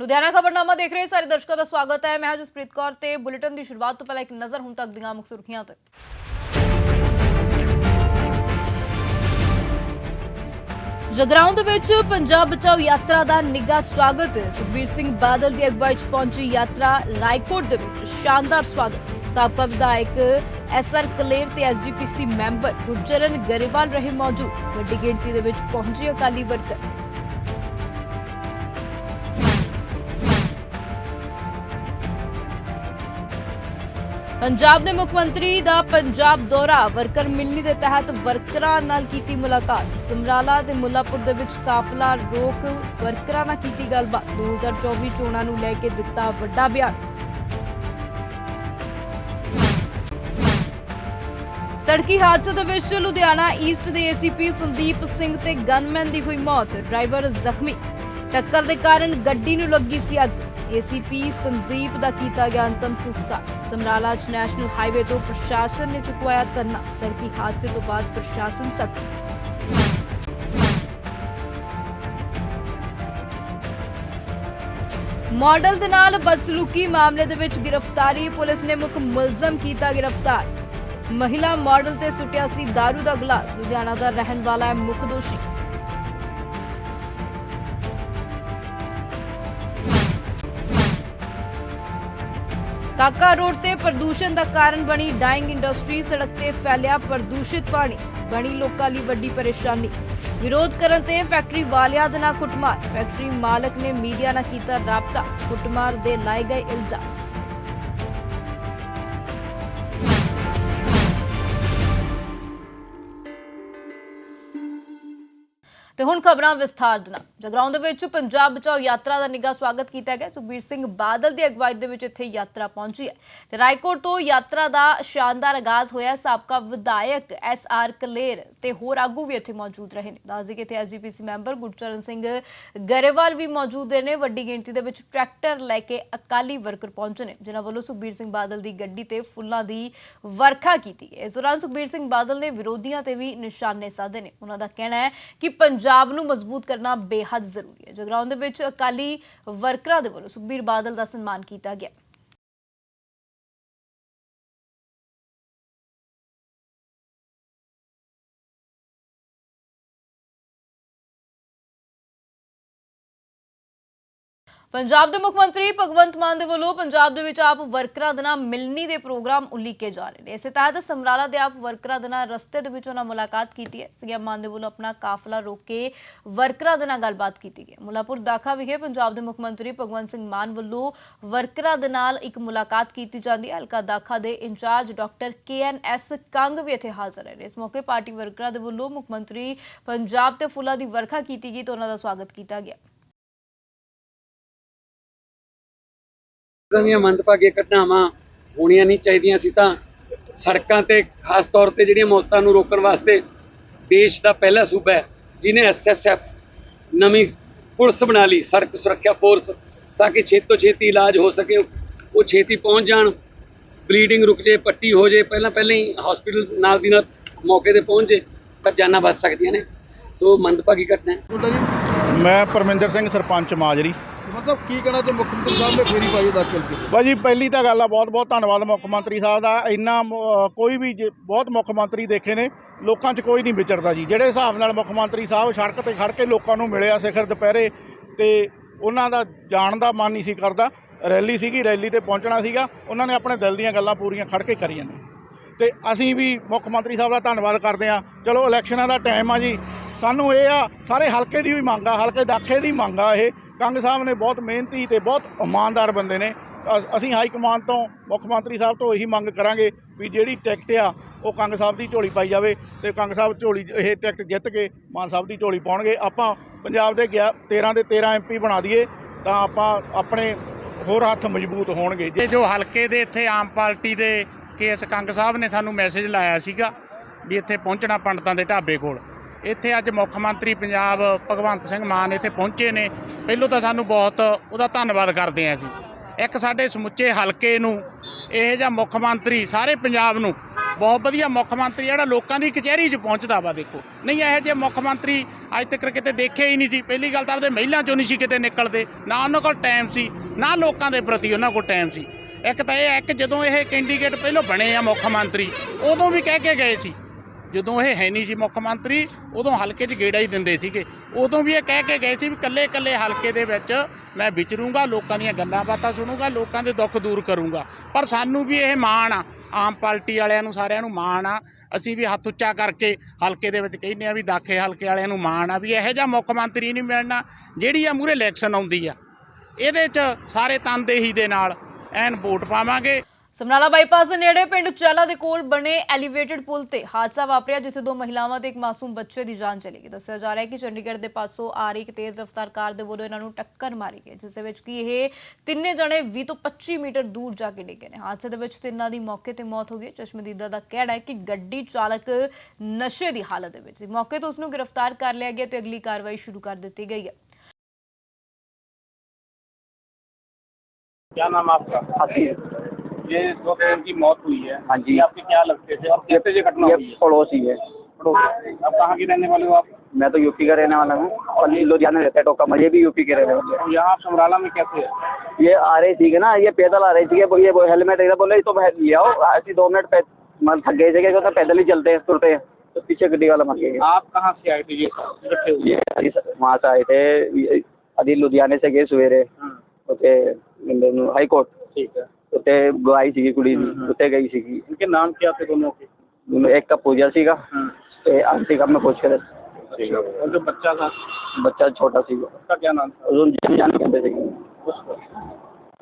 ਲੁਧਿਆਣਾ ਖਬਰਨਾਮਾ ਦੇਖ ਰਹੇ ਸਾਰੇ ਦਰਸ਼ਕਾਂ ਦਾ ਸਵਾਗਤ ਹੈ। ਮੈਂ ਜਸਪ੍ਰੀਤ ਕੌਰ ਤੇ ਬੁਲੇਟਿਨ ਦੀ ਸ਼ੁਰੂਆਤ ਤੋਂ ਪਹਿਲਾਂ ਇੱਕ ਨਜ਼ਰ ਹੁਣ ਤੱਕ ਦੀਆਂ ਮੁੱਖ ਸੁਰਖੀਆਂ ਤੇ। ਜਗਰਾਉਂ ਦੇ ਵਿੱਚ ਪੰਜਾਬ ਬਚਾਓ ਯਾਤਰਾ ਦਾ ਨਿੱਘਾ ਸਵਾਗਤ। ਸੁਖਬੀਰ ਸਿੰਘ ਬਾਦਲ ਦੀ ਅਗਵਾਈ 'ਚ ਪਹੁੰਚੀ ਯਾਤਰਾ ਰਾਏਕੋਟ ਦੇ ਵਿੱਚ। ਸ਼ਾਨਦਾਰ ਸਵਾਗਤ। ਸਾਬਕਾ ਵਿਧਾਇਕ ਐਸਆਰ ਕਲੇਰ ਤੇ ਐਸਜੀਪੀਸੀ ਮੈਂਬਰ ਗੁਰਜਰਨ ਗਰੇਵਾਲ ਰਹੇ ਮੌਜੂਦ। ਵੱਡੀ ਗਿਣਤੀ ਦੇ ਵਿੱਚ ਪਹੁੰਚੇ ਅਕਾਲੀ ਵਰਕਰ। ਪੰਜਾਬ ਦੇ ਮੁੱਖ ਮੰਤਰੀ ਦਾ ਪੰਜਾਬ ਦੌਰਾ ਵਰਕਰ ਮਿਲਣੀ ਦੇ ਤਹਿਤ ਵਰਕਰਾਂ ਨਾਲ ਕੀਤੀ ਮੁਲਾਕਾਤ। ਸਮਰਾਲਾ ਤੇ ਮੁੱਲਾਪੁਰ ਦੇ ਵਿੱਚ ਕਾਫਲਾ ਰੋਕ ਵਰਕਰਾਂ ਨਾਲ ਕੀਤੀ ਗੱਲਬਾਤ। 2024 ਚੋਣਾਂ ਨੂੰ ਲੈ ਕੇ ਦਿੱਤਾ ਵੱਡਾ ਬਿਆਨ। ਸੜਕੀ ਹਾਦਸੇ ਦੇ ਵਿੱਚ ਲੁਧਿਆਣਾ ਈਸਟ ਦੇ ਏਸੀਪੀ ਸੰਦੀਪ ਸਿੰਘ ਤੇ ਗਨਮੈਨ ਦੀ ਹੋਈ ਮੌਤ। ਡਰਾਈਵਰ ਜ਼ਖਮੀ। ਟੱਕਰ ਦੇ ਕਾਰਨ ਗੱਡੀ ਨੂੰ ਲੱਗੀ ਸੀ ਅੱਗ। ਏਸੀਪੀ ਸੰਦੀਪ ਦਾ ਕੀਤਾ ਗਿਆ ਅੰਤਮ ਸੰਸਕਾਰ। ਸਮਰਾਲਾ 'ਚ ਨੈਸ਼ਨਲ ਹਾਈਵੇ ਤੋਂ ਪ੍ਰਸ਼ਾਸਨ ਨੇ ਚੁਕਵਾਇਆ ਧਰਨਾ। ਸੜਕੀ ਹਾਦਸੇ ਤੋਂ ਬਾਅਦ ਪ੍ਰਸ਼ਾਸਨ ਸਖਤ। ਮਾਡਲ ਦੇ ਨਾਲ ਬਦਸਲੂਕੀ ਮਾਮਲੇ ਦੇ ਵਿੱਚ ਗ੍ਰਿਫਤਾਰੀ। ਪੁਲਿਸ ਨੇ ਮੁੱਖ ਮੁਲਜ਼ਮ ਕੀਤਾ ਗ੍ਰਿਫਤਾਰ। ਮਹਿਲਾ ਮਾਡਲ ਤੇ ਸੁੱਟਿਆ ਸੀ दारू ਦਾ ਗਲਾਸ ਲੁਧਿਆਣਾ ਦਾ ਰਹਿਣ ਵਾਲਾ ਹੈ ਮੁੱਖ ਦੋਸ਼ੀ। ਕਾਕਾ ਰੋਡ ਤੇ ਪ੍ਰਦੂਸ਼ਣ ਦਾ ਕਾਰਨ ਬਣੀ ਡਾਈਂਗ ਇੰਡਸਟਰੀ, ਸੜਕ ਤੇ ਫੈਲਿਆ ਪ੍ਰਦੂਸ਼ਿਤ ਪਾਣੀ। ਬਣੀ ਲੋਕਾਂ ਲਈ ਵੱਡੀ ਪਰੇਸ਼ਾਨੀ। ਵਿਰੋਧ ਕਰਨ ਤੇ ਫੈਕਟਰੀ ਵਾਲਿਆਂ ਦੇ ਨਾਲ ਕੁੱਟਮਾਰ। ਫੈਕਟਰੀ ਮਾਲਕ ਨੇ ਮੀਡੀਆ ਨਾਲ ਕੀਤਾ ਰਾਬਤਾ। ਕੁੱਟਮਾਰ ਦੇ ਲਾਏ ਗਏ ਇਲਜ਼ਾਮ। ਤੇ ਹੁਣ ਖਬਰਾਂ ਵਿਸਥਾਰ ਦੇ ਨਾਲ। ਜਗਰਾਉਂ ਦੇ ਵਿੱਚ ਪੰਜਾਬ ਬਚਾਓ ਯਾਤਰਾ ਦਾ ਨਿੱਘਾ ਸਵਾਗਤ ਕੀਤਾ ਗਿਆ। ਸੁਖਬੀਰ ਸਿੰਘ ਬਾਦਲ ਦੀ ਅਗਵਾਈ ਦੇ ਵਿੱਚ ਇੱਥੇ ਯਾਤਰਾ ਪਹੁੰਚੀ ਹੈ। ਤੇ ਰਾਏਕੋਟ ਤੋਂ ਯਾਤਰਾ ਦਾ ਸ਼ਾਨਦਾਰ ਆਗਾਜ਼ ਹੋਇਆ। ਸਾਬਕਾ ਵਿਧਾਇਕ ਐਸ ਆਰ ਕਲੇਰ ਤੇ ਹੋਰ ਆਗੂ ਵੀ ਇੱਥੇ ਮੌਜੂਦ ਰਹੇ ਨੇ। ਦੱਸਦੇ ਕਿ ਇੱਥੇ ਐਸਜੀਪੀਸੀ ਮੈਂਬਰ ਗੁਰਚਰਨ ਸਿੰਘ ਗਰੇਵਾਲ ਵੀ ਮੌਜੂਦ ਨੇ। ਵੱਡੀ ਗਿਣਤੀ ਦੇ ਵਿੱਚ ਟਰੈਕਟਰ ਲੈ ਕੇ ਅਕਾਲੀ ਵਰਕਰ ਪਹੁੰਚੇ ਨੇ, ਜਿਨ੍ਹਾਂ ਵੱਲੋਂ ਸੁਖਬੀਰ ਸਿੰਘ ਬਾਦਲ ਦੀ ਗੱਡੀ ਤੇ ਫੁੱਲਾਂ ਦੀ ਵਰਖਾ ਕੀਤੀ ਇਸ ਦੌਰਾਨ ਸੁਖਬੀਰ ਸਿੰਘ ਬਾਦਲ ਨੇ ਵਿਰੋਧੀਆਂ ਤੇ ਵੀ ਨਿਸ਼ਾਨੇ ਸਾਧੇ ਨੇ। ਉਹਨਾਂ ਦਾ ਕਹਿਣਾ ਹੈ ਕਿ ਪੰਜਾਬ ਨੂੰ ਮਜ਼ਬੂਤ ਕਰਨਾ ਬੇਹੱਦ ਜ਼ਰੂਰੀ ਹੈ। ਜਗਰਾਉਂ ਦੇ ਵਿੱਚ ਅਕਾਲੀ ਵਰਕਰਾਂ ਦੇ ਵੱਲੋਂ ਸੁਖਬੀਰ ਬਾਦਲ ਦਾ ਸਨਮਾਨ ਕੀਤਾ ਗਿਆ। ਪੰਜਾਬ ਦੇ ਮੁੱਖ ਮੰਤਰੀ ਭਗਵੰਤ ਮਾਨ ਦੇ ਵੱਲੋਂ ਪੰਜਾਬ ਦੇ ਵਿੱਚ ਆਪ ਵਰਕਰਾਂ ਦੇ ਨਾਲ ਮਿਲਣੀ ਦੇ ਪ੍ਰੋਗਰਾਮ ਉਲੀਕੇ ਜਾ ਰਹੇ ਨੇ। ਇਸੇ ਤਹਿਤ ਸਮਰਾਲਾ ਦੇ ਆਪ ਵਰਕਰਾਂ ਦੇ ਨਾਲ ਰਸਤੇ ਦੇ ਵਿੱਚ ਉਹਨਾਂ ਮੁਲਾਕਾਤ ਕੀਤੀ ਹੈ। ਸੀਐਮ ਮਾਨ ਦੇ ਵੱਲੋਂ ਆਪਣਾ ਕਾਫਲਾ ਰੋਕ ਕੇ ਵਰਕਰਾਂ ਦੇ ਨਾਲ ਗੱਲਬਾਤ ਕੀਤੀ ਗਈ ਮੁੱਲਾਪੁਰ ਦਾਖਾ ਵਿਖੇ ਪੰਜਾਬ ਦੇ ਮੁੱਖ ਮੰਤਰੀ ਭਗਵੰਤ ਸਿੰਘ ਮਾਨ ਵੱਲੋਂ ਵਰਕਰਾਂ ਦੇ ਨਾਲ ਇੱਕ ਮੁਲਾਕਾਤ ਕੀਤੀ ਜਾਂਦੀ ਹੈ। ਹਲਕਾ ਦਾਖਾ ਦੇ incharge doctor K N S Kang ਵੀ ਇੱਥੇ ਹਾਜ਼ਰ ਹੈ ਇਸ ਮੌਕੇ ਪਾਰਟੀ ਵਰਕਰਾਂ ਦੇ ਵੱਲੋਂ ਮੁੱਖ ਮੰਤਰੀ ਪੰਜਾਬ ਤੇ ਫੁੱਲਾਂ ਦੀ ਵਰਖਾ ਕੀਤੀ ਗਈ ਤੇ ਉਹਨਾਂ ਦਾ ਸਵਾਗਤ ਕੀਤਾ ਗਿਆ। ਇਦਾਂ ਦੀਆਂ ਮੰਦਭਾਗੀਆਂ ਘਟਨਾਵਾਂ ਹੋਣੀਆਂ ਨਹੀਂ ਚਾਹੀਦੀਆਂ ਸੀ ਤਾਂ ਸੜਕਾਂ ਤੇ ਖਾਸ ਤੌਰ ਤੇ ਜਿਹੜੀਆਂ ਮੌਤਾਂ ਨੂੰ ਰੋਕਣ ਵਾਸਤੇ ਦੇਸ਼ ਦਾ ਪਹਿਲਾ ਸੂਬਾ ਹੈ ਜਿਨੇ ਐਸਐਸਐਫ ਨਵੀਂ ਪੁਲਿਸ ਬਣਾ ਲਈ, ਸੜਕ ਸੁਰੱਖਿਆ ਫੋਰਸ ਤਾਂ ਕਿ ਛੇਤੀ ਤੋਂ ਛੇਤੀ ਇਲਾਜ ਹੋ ਸਕੇ, ਉਹ ਛੇਤੀ ਪਹੁੰਚ ਜਾਣ ਬਲੀਡਿੰਗ ਰੁਕ ਜੇ, ਪੱਟੀ ਹੋ ਜੇ, ਪਹਿਲਾਂ ਪਹਿਲਾਂ ਹੀ ਹਸਪੀਟਲ ਨਾਲ ਦੀ ਨਾਲ ਮੌਕੇ ਤੇ ਪਹੁੰਚ ਜੇ, ਤਾਂ ਜਾਨਾਂ ਬਚ ਸਕਦੀਆਂ ਨੇ। ਸੋ ਮੰਦਭਾਗੀ ਘਟਨਾ ਹੈ। ਜੀ ਮੈਂ ਪਰਮਿੰਦਰ ਸਿੰਘ, ਸਰਪੰਚ ਮਾਜਰੀ। ਮਤਲਬ ਕੀ ਕਹਿਣਾ ਤੇ ਮੁੱਖ ਮੰਤਰੀ ਸਾਹਿਬ ਨੇ ਫੇਰੀ ਪਾਈ 10 ਕਿਲੋ ਬਾਜੀ ਪਹਿਲੀ ਤਾਂ ਗੱਲ ਆ, ਬਹੁਤ ਬਹੁਤ ਧੰਨਵਾਦ ਮੁੱਖ ਮੰਤਰੀ ਸਾਹਿਬ ਦਾ। ਇੰਨਾ ਕੋਈ ਵੀ ਜੇ- ਬਹੁਤ ਮੁੱਖ ਮੰਤਰੀ ਦੇਖੇ ਨੇ, ਲੋਕਾਂ 'ਚ ਕੋਈ ਨਹੀਂ ਵਿਚਰਦਾ ਜੀ। ਜਿਹੜੇ ਹਿਸਾਬ ਨਾਲ ਮੁੱਖ ਮੰਤਰੀ ਸਾਹਿਬ ਸੜਕ ਤੇ ਖੜ ਕੇ ਲੋਕਾਂ ਨੂੰ ਮਿਲਿਆ ਸਿਖਰ ਦੁਪਹਿਰੇ ਤੇ ਉਹਨਾਂ ਦਾ ਜਾਣ ਦਾ ਮਨ ਨਹੀਂ ਸੀ ਕਰਦਾ, ਰੈਲੀ ਸੀਗੀ, ਰੈਲੀ ਤੇ ਪਹੁੰਚਣਾ ਸੀਗਾ, ਉਹਨਾਂ ਨੇ ਆਪਣੇ ਦਿਲ ਦੀਆਂ ਗੱਲਾਂ ਪੂਰੀਆਂ ਖੜ ਕੇ ਕਰੀਆਂ ਨੇ। ਤੇ ਅਸੀਂ ਵੀ ਮੁੱਖ ਮੰਤਰੀ ਸਾਹਿਬ ਦਾ ਧੰਨਵਾਦ ਕਰਦੇ ਹਾਂ। ਚਲੋ, ਇਲੈਕਸ਼ਨਾਂ ਦਾ ਟਾਈਮ ਆ ਜੀ। ਸਾਨੂੰ ਇਹ ਆ, ਸਾਰੇ ਹਲਕੇ ਦੀ ਵੀ ਮੰਗ ਆ, ਹਲਕੇ ਦਾਖੇ ਦੀ ਮੰਗ ਆ ਇਹ। ਕੰਗ ਸਾਹਿਬ ਨੇ ਬਹੁਤ ਮਿਹਨਤੀ ਤੇ ਬਹੁਤ ਇਮਾਨਦਾਰ ਬੰਦੇ ਨੇ। ਅਸੀਂ ਹਾਈ ਕਮਾਂਡ ਤੋਂ, ਮੁੱਖ ਮੰਤਰੀ ਸਾਹਿਬ ਤੋਂ ਇਹੀ ਮੰਗ ਕਰਾਂਗੇ ਵੀ ਜਿਹੜੀ ਟਿਕਟ ਆ, ਉਹ ਕੰਗ ਸਾਹਿਬ ਦੀ ਝੋਲੀ ਪਾਈ ਜਾਵੇ ਤੇ ਕੰਗ ਸਾਹਿਬ ਝੋਲੀ, ਇਹ ਟਿਕਟ ਜਿੱਤ ਕੇ ਮਾਨ ਸਾਹਿਬ ਦੀ ਝੋਲੀ ਪਾਉਣਗੇ। ਆਪਾਂ ਪੰਜਾਬ ਦੇ ਗਿਆ 13 ਦੇ 13 ਐਮਪੀ ਬਣਾ ਦਈਏ, ਤਾਂ ਆਪਾਂ ਆਪਣੇ ਹੋਰ ਹੱਥ ਮਜ਼ਬੂਤ ਹੋਣਗੇ। ਜੇ ਜੋ ਹਲਕੇ ਦੇ ਇੱਥੇ ਆਮ ਪਾਰਟੀ ਦੇ ਕੇਸ ਕੰਗ ਸਾਹਿਬ ਨੇ ਸਾਨੂੰ ਮੈਸੇਜ ਲਾਇਆ ਸੀਗਾ ਵੀ ਇੱਥੇ ਪਹੁੰਚਣਾ ਪੰਡਤਾਂ ਦੇ ਢਾਬੇ ਕੋਲ। ਇੱਥੇ ਅੱਜ ਮੁੱਖ ਮੰਤਰੀ ਪੰਜਾਬ ਭਗਵੰਤ ਸਿੰਘ ਮਾਨ ਇੱਥੇ ਪਹੁੰਚੇ ਨੇ। ਪਹਿਲੋਂ ਤਾਂ ਸਾਨੂੰ ਬਹੁਤ ਉਹਦਾ ਧੰਨਵਾਦ ਕਰਦੇ ਹਾਂ ਅਸੀਂ ਇੱਕ ਸਾਡੇ ਸਮੁੱਚੇ ਹਲਕੇ ਨੂੰ, ਇਹ ਜਿਹਾ ਮੁੱਖ ਮੰਤਰੀ ਸਾਰੇ ਪੰਜਾਬ ਨੂੰ, ਬਹੁਤ ਵਧੀਆ ਮੁੱਖ ਮੰਤਰੀ ਜਿਹੜਾ ਲੋਕਾਂ ਦੀ ਕਚਹਿਰੀ 'ਚ ਪਹੁੰਚਦਾ ਵਾ ਦੇਖੋ। ਨਹੀਂ, ਇਹੋ ਜਿਹੇ ਮੁੱਖ ਮੰਤਰੀ ਅੱਜ ਤੱਕ ਕਿਤੇ ਦੇਖਿਆ ਹੀ ਨਹੀਂ ਸੀ। ਪਹਿਲੀ ਗੱਲ ਤਾਂ ਉਹਦੇ ਮਹਿਲਾਂ 'ਚੋਂ ਨਹੀਂ ਸੀ ਕਿਤੇ ਨਿਕਲਦੇ। ਨਾ ਉਹਨਾਂ ਕੋਲ ਟਾਈਮ ਸੀ, ਨਾ ਲੋਕਾਂ ਦੇ ਪ੍ਰਤੀ ਉਹਨਾਂ ਕੋਲ ਟਾਈਮ ਸੀ। ਇੱਕ ਤਾਂ ਇਹ ਹੈ ਕਿ ਜਦੋਂ ਇਹ ਕੈਂਡੀਡੇਟ ਪਹਿਲਾਂ ਬਣੇ ਆ ਮੁੱਖ ਮੰਤਰੀ, ਉਦੋਂ ਵੀ ਕਹਿ ਕੇ ਗਏ ਸੀ। ਜਦੋਂ ਇਹ ਹੈ ਨਹੀਂ ਸੀ ਮੁੱਖ ਮੰਤਰੀ, ਉਦੋਂ ਹਲਕੇ 'ਚ ਗੇੜਾ ਹੀ ਦਿੰਦੇ ਸੀਗੇ। ਉਦੋਂ ਵੀ ਇਹ ਕਹਿ ਕੇ ਗਏ ਸੀ ਵੀ ਕੱਲੇ ਕੱਲੇ ਹਲਕੇ ਦੇ ਵਿੱਚ ਮੈਂ ਵਿਚਰੂੰਗਾ, ਲੋਕਾਂ ਦੀਆਂ ਗੱਲਾਂ ਬਾਤਾਂ ਸੁਣੂੰਗਾ, ਲੋਕਾਂ ਦੇ ਦੁੱਖ ਦੂਰ ਕਰੂੰਗਾ। ਪਰ ਸਾਨੂੰ ਵੀ ਇਹ ਮਾਣ ਆ। ਆਮ ਪਾਰਟੀ ਵਾਲਿਆਂ ਨੂੰ ਸਾਰਿਆਂ ਨੂੰ ਮਾਣ ਆ। ਅਸੀਂ ਵੀ ਹੱਥ ਉੱਚਾ ਕਰਕੇ ਹਲਕੇ ਦੇ ਵਿੱਚ ਕਹਿੰਦੇ ਆ ਵੀ ਦਾਖੇ ਹਲਕੇ ਵਾਲਿਆਂ ਨੂੰ ਮਾਣ ਆ ਵੀ ਇਹੋ ਜਿਹਾ ਮੁੱਖ ਮੰਤਰੀ ਨਹੀਂ ਮਿਲਣਾ, ਜਿਹੜੀ ਆ ਮੂਰੇ ਇਲੈਕਸ਼ਨ ਆਉਂਦੀ ਆ। ਇਹਦੇ 'ਚ ਸਾਰੇ ਤਨਦੇਹੀ ਦੇ ਨਾਲ ਐਨ ਵੋਟ ਪਾਵਾਂਗੇ। ਸਮਰਾਲਾ ਬਾਈਪਾਸ ਦੇ ਨੇੜੇ ਪਿੰਡ ਚਾਲਾ ਦੇ ਕੋਲ ਬਣੇ ਐਲੀਵੇਟਡ ਪੁਲ ਤੇ ਹਾਦਸਾ ਵਾਪਰਿਆ ਜਿੱਥੇ ਦੋ ਮਹਿਲਾਵਾਂ ਤੇ ਇੱਕ ਮਾਸੂਮ ਬੱਚੇ ਦੀ ਜਾਨ ਚਲੀ ਗਈ ਦੱਸਿਆ ਜਾ ਰਿਹਾ ਹੈ ਕਿ ਚੰਡੀਗੜ੍ਹ ਦੇ ਪਾਸੋਂ ਆ ਰਹੀ ਇੱਕ ਤੇਜ਼ ਰਫ਼ਤਾਰ ਕਾਰ ਦੇ ਵੱਲੋਂ ਇਹਨਾਂ ਨੂੰ ਟੱਕਰ ਮਾਰੀ ਗਈ ਜਿਸ ਦੇ ਵਿੱਚ ਕਿ ਇਹ ਤਿੰਨੇ ਜਣੇ 20 ਤੋਂ 25 ਮੀਟਰ ਦੂਰ ਜਾ ਕੇ ਡਿੱਗੇ ਨੇ ਹਾਦਸੇ ਦੇ ਵਿੱਚ ਤਿੰਨਾਂ ਦੀ ਮੌਕੇ ਤੇ ਮੌਤ ਹੋ ਗਈ ਚਸ਼ਮਦੀਦਾ ਦਾ ਕਹਿਣਾ ਹੈ ਕਿ ਗੱਡੀ ਚਾਲਕ ਨਸ਼ੇ ਦੀ ਹਾਲਤ ਦੇ ਵਿੱਚ ਸੀ ਮੌਕੇ ਤੋਂ ਉਸ ਨੂੰ ਗ੍ਰਿਫਤਾਰ ਕਰ ਲਿਆ ਗਿਆ ਤੇ ਅਗਲੀ ਕਾਰਵਾਈ ਸ਼ੁਰੂ ਕਰ ਦਿੱਤੀ ਗਈ ਹੈ क्या नाम आपका हसीब ये जो की मौत हुई है। हाँ जी। आपके क्या लगते थे? और कैसे ये घटना हुई है? पड़ोसी है। आप कहाँ की रहने वाले हो आप? मैं तो यूपी का रहने वाला हूँ और लुधियाना रहता है टोका। मैं भी यूपी के रहने वाले हैं। यहाँ समराला में कैसे है? ये आ रही थी ना ये पैदल आ रही थी ये हेलमेट बोले तो ले आओ ऐसी दो मिनट मतलब थक गए थे क्या पैदल ही चलते हैं तुरते हैं। तो पीछे गड्डी वाला मर गए आप कहाँ से आए थे? ये ये वहाँ से आए थे अभी लुधियाने से गए सवेरे। हाँ। ओके हाई कोर्ट ठीक है। ਉੱਤੇ ਗਵਾਈ ਸੀਗੀ ਕੁੜੀ ਦੀ ਉੱਤੇ ਗਈ ਸੀਗੀ इनके नाम क्या थे दोनों के ਇੱਕ ਤਾਂ ਪੂਜਾ ਸੀਗਾ हाँ, ਤੇ ਆਂਟੀ का मैं ਪੁੱਛ ਕੇ ਦੱਸ ठीक है और जो बच्चा था ਬੱਚਾ ਛੋਟਾ ਸੀਗਾ उसका क्या नाम था ਉਹਨੂੰ ਜਨ ਜਾਨ ਕਹਿੰਦੇ ਸੀਗੇ उसको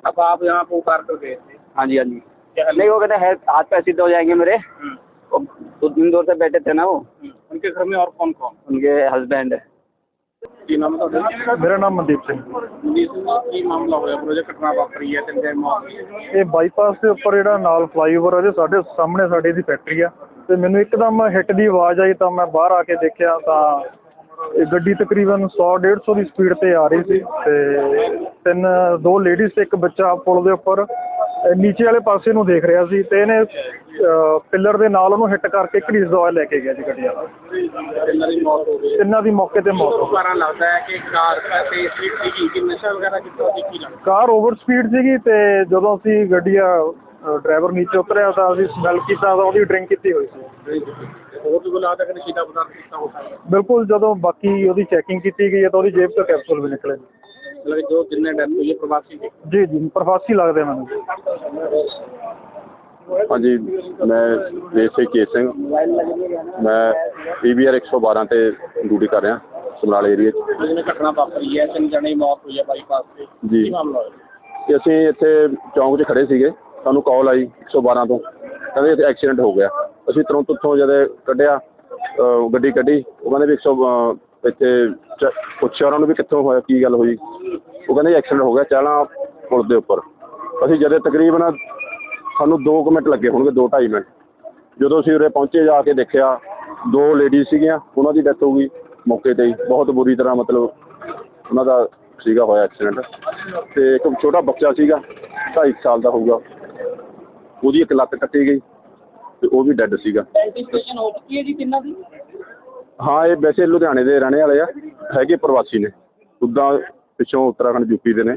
अब आप यहाँ को उतार कर गए थे हाँ जी हाँ जी क्या नहीं वो कहते हैं हाथ पैर सीधे हो जाएंगे मेरे हम्म, वो दो दिन दूर से बैठे थे ना वो हम्म। उनके घर में और कौन कौन उनके हस्बैंड है ਕੀ ਨਾਮ ਹੈ ਤੁਹਾਡਾ? ਮੇਰਾ ਨਾਮ ਮਨਦੀਪ ਸਿੰਘ। ਮਨਦੀਪ ਸਿੰਘ ਜੀ, ਕੀ ਮਾਮਲਾ ਹੋਇਆ? ਪ੍ਰੋਜੈਕਟ ਘਟਨਾ ਵਾਪਰੀ ਹੈ ਤਿੰਨ ਦਿਨ ਮੌਤ ਹੋਈ ਹੈ? ਇਹ ਬਾਈਪਾਸ ਦੇ ਉੱਪਰ ਜਿਹੜਾ ਨਾਲ ਫਲਾਈਓਵਰ ਹੈ ਉਹਦੇ ਸਾਡੇ ਸਾਹਮਣੇ ਸਾਡੀ ਦੀ ਫੈਕਟਰੀ ਆ। ਤੇ ਮੈਨੂੰ ਇੱਕਦਮ ਹਿੱਟ ਦੀ ਆਵਾਜ਼ ਆਈ ਤਾਂ ਮੈਂ ਬਾਹਰ ਆ ਕੇ ਦੇਖਿਆ ਤਾਂ ਇਹ ਗੱਡੀ ਤਕਰੀਬਨ 100 150 ਦੀ ਸਪੀਡ ਤੇ ਆ ਰਹੀ ਸੀ ਤੇ ਤਿੰਨ ਦੋ ਲੇਡੀਜ਼ ਤੇ ਇੱਕ ਬੱਚਾ ਪੁਲ ਦੇ ਉੱਪਰ ਨੀਚੇ ਵਾਲੇ ਪਾਸੇ ਨੂੰ ਦੇਖ ਰਿਹਾ ਸੀ ਤੇ ਇਹਨੇ ਪਿੱਲਰ ਦੇ ਨਾਲ ਉਹਨੂੰ ਹਿੱਟ ਕਰਕੇ ਘੜੀਸ ਦਵਾ ਲੈ ਕੇ ਗਿਆ ਜੀ ਗੱਡੀ ਵਾਲਾ। ਤਿੰਨਾਂ ਦੀ ਮੌਤ ਹੋ ਗਈ। ਤਿੰਨਾਂ ਦੀ ਮੌਕੇ ਤੇ ਮੌਤ ਹੋ ਗਈ। ਕਾਰਨ ਲੱਗਦਾ ਹੈ ਕਿ ਕਾਰ ਤੇ ਸਪੀਡ ਸੀਗੀ ਕਿ ਨਸ਼ਾ ਵਗੈਰਾ ਕੀਤਾ ਸੀ ਕੀ ਲੱਗਦਾ? ਕਾਰ ਓਵਰ ਸਪੀਡ ਸੀਗੀ ਤੇ ਜਦੋਂ ਅਸੀਂ ਗੱਡੀ ਆ ਡਰਾਈਵਰ ਨੀਚੇ ਉਤਰਿਆ ਤਾਂ ਅਸੀਂ ਸਮੈਲ ਕੀਤਾ ਤਾਂ ਉਹਦੀ ਡਰਿੰਕ ਕੀਤੀ ਹੋਈ ਸੀ। ਹੋਰ ਵੀ ਕੋਈ ਲੱਗਦਾ ਕਿ ਨਸ਼ੀਲਾ ਪਦਾਰਥ ਕੀਤਾ ਹੋ ਸਕਦਾ? ਬਿਲਕੁਲ ਜਦੋਂ ਬਾਕੀ ਉਹਦੀ ਚੈਕਿੰਗ ਕੀਤੀ ਗਈ ਹੈ ਤਾਂ ਉਹਦੀ ਜੇਬ ਤੋਂ ਕੈਪਸੂਲ ਵੀ ਨਿਕਲੇ ਮਤਲਬ ਜੋ ਜਿੰਨੇ ਡੈਥ ਹੋਈ ਹੈ ਪ੍ਰਵਾਸੀ ਦੇ? ਜੀ ਜੀ ਪ੍ਰਵਾਸੀ ਲੱਗਦੇ ਮੈਨੂੰ। ਹਾਂਜੀ ਮੈਂ ਦੇਸੇ ਕੇ ਸਿੰਘ। ਮੈਂ ਪੀਬੀਆਰ 112 ਤੇ ਡਿਊਟੀ ਕਰ ਰਿਹਾ ਸਮਰਾਲੇ ਏਰੀਆ 'ਚ। ਜਿਵੇਂ ਘਟਨਾ ਵਾਪਰੀ ਹੈ ਤਿੰਨ ਜਣੇ ਦੀ ਮੌਤ ਹੋਈ ਹੈ ਬਾਈਪਾਸ ਤੇ। ਜੀ। ਕੀ ਮਾਮਲਾ ਹੋਇਆ? ਤੇ ਅਸੀਂ ਇੱਥੇ ਚੌਂਕ 'ਚ ਖੜੇ ਸੀਗੇ ਸਾਨੂੰ ਕਾਲ ਆਈ 112 ਤੋਂ। ਕਹਿੰਦੇ ਇੱਥੇ ਐਕਸੀਡੈਂਟ ਹੋ ਗਿਆ। ਅਸੀਂ ਤੁਰੰਤ ਉੱਥੋਂ ਜਦੇ ਕੱਢਿਆ ਅਹ ਗੱਡੀ ਕੱਢੀ ਉਹ ਕਹਿੰਦੇ ਵੀ 100 ਅਹ ਇੱਥੇ ਚ- ਪੁੱਛਿਆ ਉਹਨਾਂ ਨੂੰ ਵੀ ਕਿੱਥੋਂ ਹੋਇਆ, ਕੀ ਗੱਲ ਹੋਈ। ਉਹ ਕਹਿੰਦੇ ਐਕਸੀਡੈਂਟ ਹੋ ਗਿਆ, ਚਾਲਾਂ ਪੁਲ ਦੇ ਉੱਪਰ। ਅਸੀਂ ਜਦੇ ਤਕਰੀਬਨ ਸਾਨੂੰ 2 ਮਿੰਟ ਲੱਗੇ ਹੋਣਗੇ 2.5 ਮਿੰਟ। ਜਦੋਂ ਅਸੀਂ ਉਰੇ ਪਹੁੰਚੇ, ਜਾ ਕੇ ਦੇਖਿਆ, ਦੋ ਲੇਡੀਜ਼ ਸੀਗੀਆਂ, ਉਹਨਾਂ ਦੀ ਡੈਥ ਹੋ ਗਈ ਮੌਕੇ ਤੇ ਹੀ। ਬਹੁਤ ਬੁਰੀ ਤਰ੍ਹਾਂ ਮਤਲਬ ਉਹਨਾਂ ਦਾ ਸੀਗਾ, ਹੋਇਆ ਐਕਸੀਡੈਂਟ ਤੇ ਇੱਕ ਛੋਟਾ ਬੱਚਾ ਸੀਗਾ 2.5 ਸਾਲ ਦਾ ਹੋਊਗਾ। ਉਹਦੀ ਇੱਕ ਲੱਤ ਕੱਟੀ ਗਈ ਤੇ ਉਹ ਵੀ ਡੈੱਡ ਸੀਗਾ। ਰਜਿਸਟ੍ਰੇਸ਼ਨ ਹੋ ਚੁੱਕੀ ਹੈ ਜੀ ਤਿੰਨਾਂ ਦੀ? ਹਾਂ, ਇਹ ਵੈਸੇ ਲੁਧਿਆਣੇ ਦੇ ਰਹਿਣੇ ਵਾਲੇ ਆ, ਹੈਗੇ ਪ੍ਰਵਾਸੀ ਨੇ। ਉੱਦਾਂ ਪਿੱਛੋਂ ਉੱਤਰਾਖੰਡ ਯੂਪੀ ਦੇ ਨੇ।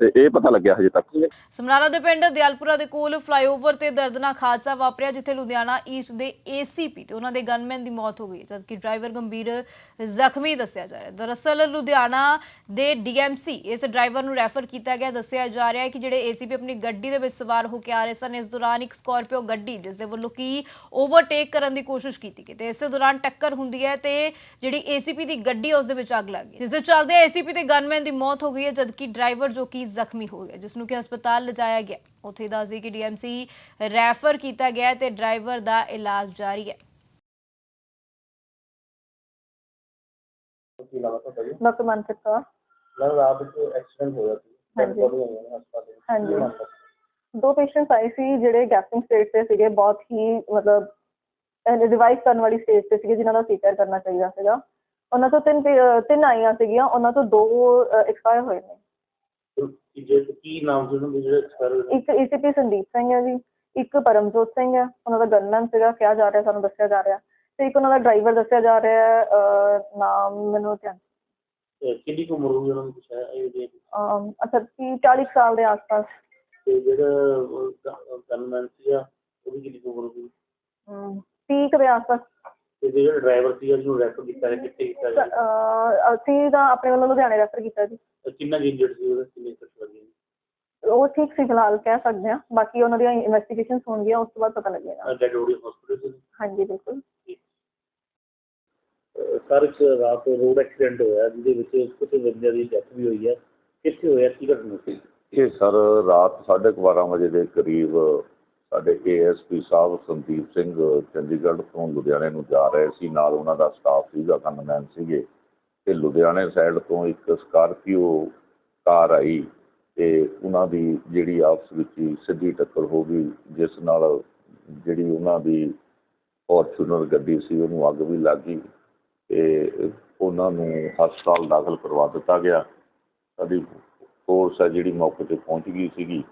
ਤੇ ਇਹ ਪਤਾ ਲੱਗਿਆ ਹਜੇ ਤੱਕ। ਸਮਰਾਲਾ ਦੇ ਪਿੰਡ ਦਿਆਲਪੁਰਾ ਦੇ ਕੋਲ ਫਲਾਈਓਵਰ ਤੇ ਦਰਦਨਾਕ ਹਾਦਸਾ ਵਾਪਰਿਆ, ਜਿੱਥੇ ਲੁਧਿਆਣਾ ਈਸਟ ਦੇ ਏਸੀਪੀ ਤੇ ਉਹਨਾਂ ਦੇ ਗਨਮੈਨ ਦੀ ਮੌਤ ਹੋ ਗਈ ਜਦਕਿ ਡਰਾਈਵਰ ਗੰਭੀਰ ਜ਼ਖਮੀ ਦੱਸਿਆ ਜਾ ਰਿਹਾ ਹੈ। ਦਰਅਸਲ ਲੁਧਿਆਣਾ ਦੇ ਡੀਐਮਸੀ ਇਸ ਡਰਾਈਵਰ ਨੂੰ ਰੈਫਰ ਕੀਤਾ ਗਿਆ। ਦੱਸਿਆ ਜਾ ਰਿਹਾ ਹੈ ਕਿ ਜਿਹੜੇ ਏਸੀਪੀ ਆਪਣੀ ਗੱਡੀ ਦੇ ਵਿੱਚ ਸਵਾਰ ਹੋ ਕੇ ਆ ਰਹੇ ਸਨ, ਇਸ ਦੌਰਾਨ ਇੱਕ ਸਕਾਰਪੀਓ ਗੱਡੀ ਜਿਸ ਦੇ ਵੱਲੋਂ ਕੀ ਓਵਰਟੇਕ ਕਰਨ ਦੀ ਕੋਸ਼ਿਸ਼ ਕੀਤੀ ਗਈ ਤੇ ਇਸੇ ਦੌਰਾਨ ਟੱਕਰ ਹੁੰਦੀ ਹੈ ਤੇ ਜਿਹੜੀ ਏਸੀਪੀ ਦੀ ਗੱਡੀ ਹੈ, ਉਸ ਦੇ ਵਿੱਚ ਅੱਗ ਲੱਗ ਗਈ ਜਿਸ ਦੇ ਚੱਲਦੇ ਏਸੀਪੀ ਤੇ ਗਨਮੈਨ ਦੀ ਮੌਤ ਹੋ ਗਈ ਹੈ, ਜਦਕਿ ਡਰਾਈਵਰ ਜੋ ਕਿ ਜ਼ਖਮੀ ਹੋ ਗਿਆ ਜਿਸ ਨੂੰ ਕਿ ਹਸਪਤਾਲ ਲਿਜਾਇਆ ਗਿਆ ਉੱਥੇ ਦੱਸਦੀ ਕਿ ਡੀਐਮਸੀ ਰੈਫਰ ਕੀਤਾ ਗਿਆ ਤੇ ਡਰਾਈਵਰ ਦਾ ਇਲਾਜ ਜਾਰੀ ਹੈ ਡਾਕਟਰ ਮਨਪ੍ਰੀਤ ਕੌਰ ਲੱਗਦਾ ਆਪ ਇੱਕ ਐਕਸੀਡੈਂਟ ਹੋਇਆ ਸੀ ਹਾਂਜੀ। ਬੋਡੀ ਹੋਈ ਹੈ ਹਸਪਤਾਲ ਦੇ ਵਿੱਚ। ਹਾਂਜੀ। ਕੀ ਮਾਮਲਾ? ਦੋ ਪੇਸ਼ੈਂਟਸ ਆਏ ਸੀ ਜਿਹੜੇ ਗੈਸਟਿੰਗ ਸਟੇਜ ਤੇ ਸੀਗੇ ਬਹੁਤ ਹੀ ਮਤਲਬ ਰਿਵਾਈਵ ਕਰਨ ਵਾਲੀ ਸਟੇਜ ਤੇ ਸੀਗੇ ਜਿਨ੍ਹਾਂ ਦਾ ਸੀਕਰ ਕਰਨਾ ਚਾਹੀਦਾ ਸੀਗਾ ਉਹਨਾਂ ਤੋਂ ਤਿੰਨ ਪੇ- ਅਹ ਤਿੰਨ ਆਈਆਂ ਸੀਗੀਆਂ ਉਹਨਾਂ ਤੋਂ ਦੋ ਐਕਸਪਾਇਰ ਹੋਏ ਨੇ ਕੀ ਜੇ ਕੀ ਨਾਮ ਸੀ ਉਹਨਾਂ ਦੇ ਜਿਹੜੇ ਐਕਸਪਾਇਰ ਇੱਕ ਏਸੀਪੀ ਸੰਦੀਪ ਸਿੰਘ ਹੈ ਜੀ ਇੱਕ ਪਰਮਜੋਤ ਸਿੰਘ ਹੈ ਉਹਨਾਂ ਦਾ ਗਨਮੈਨ ਸੀਗਾ ਕਿਹਾ ਜਾ ਰਿਹਾ ਸਾਨੂੰ ਦੱਸਿਆ ਜਾ ਰਿਹਾ। ਤੇ ਇੱਕ ਉਹਨਾਂ ਦਾ ਡਰਾਈਵਰ ਦੱਸਿਆ ਜਾ ਰਿਹਾ ਹੈ ਅਹ, ਨਾਮ ਮੈਨੂੰ ਧਿਆਨ। ਕਿੰਨੀ ਕੁ ਉਮਰ ਹੋਈ ਉਹਨਾਂ ਕੁਛ ਹੈ ਇਹ ਦੇ ਅਮ, ਅੱਛਾ 30 40 ਸਾਲ ਦੇ ਆਸ-ਪਾਸ। ਤੇ ਜਿਹੜਾ ਗਨਮੈਨ ਸੀਗਾ ਉਹਦੀ ਕਿੰਨੀ ਕੁ ਉਮਰ ਹੋਈ ਅਮ, 30 ਕੁ ਦੇ ਆਸ-ਪਾਸ। ਤੇ ਜਿਹੜਾ ਡਰਾਈਵਰ ਸੀਗਾ ਜਿਹਨੂੰ ਰੈਫਰ ਕੀਤਾ ਗਿਆ ਕਿੱਥੇ ਕੀਤਾ ਗਿਆ ਅਹ, ਅਸੀਂ ਤਾਂ ਆਪਣੇ ਵੱਲੋਂ ਲੁਧਿਆਣੇ ਰੈਫਰ ਕੀਤਾ ਜੀ। ਕਿੰਨਾ ਇੰਜਰਡ ਸੀ ਉਹਦੇ? ਕਿੰਨੇ ਸੱਟ ਲੱਗੀ ਉਹ ਠੀਕ ਸੀ ਫਿਲਹਾਲ ਕਹਿ ਸਕਦੇ ਹਾਂ। ਬਾਕੀ ਉਹਨਾਂ ਦੀਆਂ ਇਨਵੈਸਟੀਗੇਸ਼ਨਸ ਹੋਣਗੀਆਂ ਉਸ ਤੋਂ ਬਾਅਦ ਪਤਾ ਲੱਗੇਗਾ। ਡੈਡ ਬੋਡੀ ਹਸਪੀਟਲ ਸੀ? ਹਾਂਜੀ ਬਿਲਕੁਲ। ਸਰ ਇੱਕ ਰਾਤ ਰੋਡ ਐਕਸੀਡੈਂਟ ਹੋਇਆ ਜਿਹਦੇ ਵਿੱਚ ਕੁਝ ਬੰਦਿਆਂ ਦੀ ਡੈਥ ਵੀ ਹੋਈ ਹੈ। ਕਿੱਥੇ ਹੋਇਆ? ਕੀ ਘਟਨਾ ਸੀ? ਇਹ ਸਰ ਰਾਤ 12:30 ਵਜੇ ਦੇ ਕਰੀਬ ਸਾਡੇ ਏਐਸਪੀ ਸਾਹਿਬ ਸੰਦੀਪ ਸਿੰਘ, ਚੰਡੀਗੜ੍ਹ ਤੋਂ ਲੁਧਿਆਣੇ ਨੂੰ ਜਾ ਰਹੇ ਸੀ। ਨਾਲ ਉਹਨਾਂ ਦਾ ਸਟਾਫ ਸੀਗਾ ਕਨਮੈਨ ਸੀਗੇ। ਤੇ ਲੁਧਿਆਣੇ ਸਾਈਡ ਤੋਂ ਇੱਕ ਸਕਾਰਪੀਓ ਕਾਰ ਆਈ ਤੇ ਉਹਨਾਂ ਦੀ ਜਿਹੜੀ ਆਪਸ ਵਿੱਚ ਹੀ ਸਿੱਧੀ ਟੱਕਰ ਹੋ ਗਈ, ਜਿਸ ਨਾਲ ਜਿਹੜੀ ਉਹਨਾਂ ਦੀ ਫੋਰਚੂਨਰ ਗੱਡੀ ਸੀ, ਉਹਨੂੰ ਅੱਗ ਵੀ ਲੱਗ ਗਈ ਤੇ ਉਹਨਾਂ ਨੂੰ ਹਸਪਤਾਲ ਦਾਖਲ ਕਰਵਾ ਦਿੱਤਾ ਗਿਆ। ਸਾਡੀ ਫੋਰਸ ਹੈ ਜਿਹੜੀ ਮੌਕੇ ਤੇ ਪਹੁੰਚ ਗਈ ਸੀਗੀ।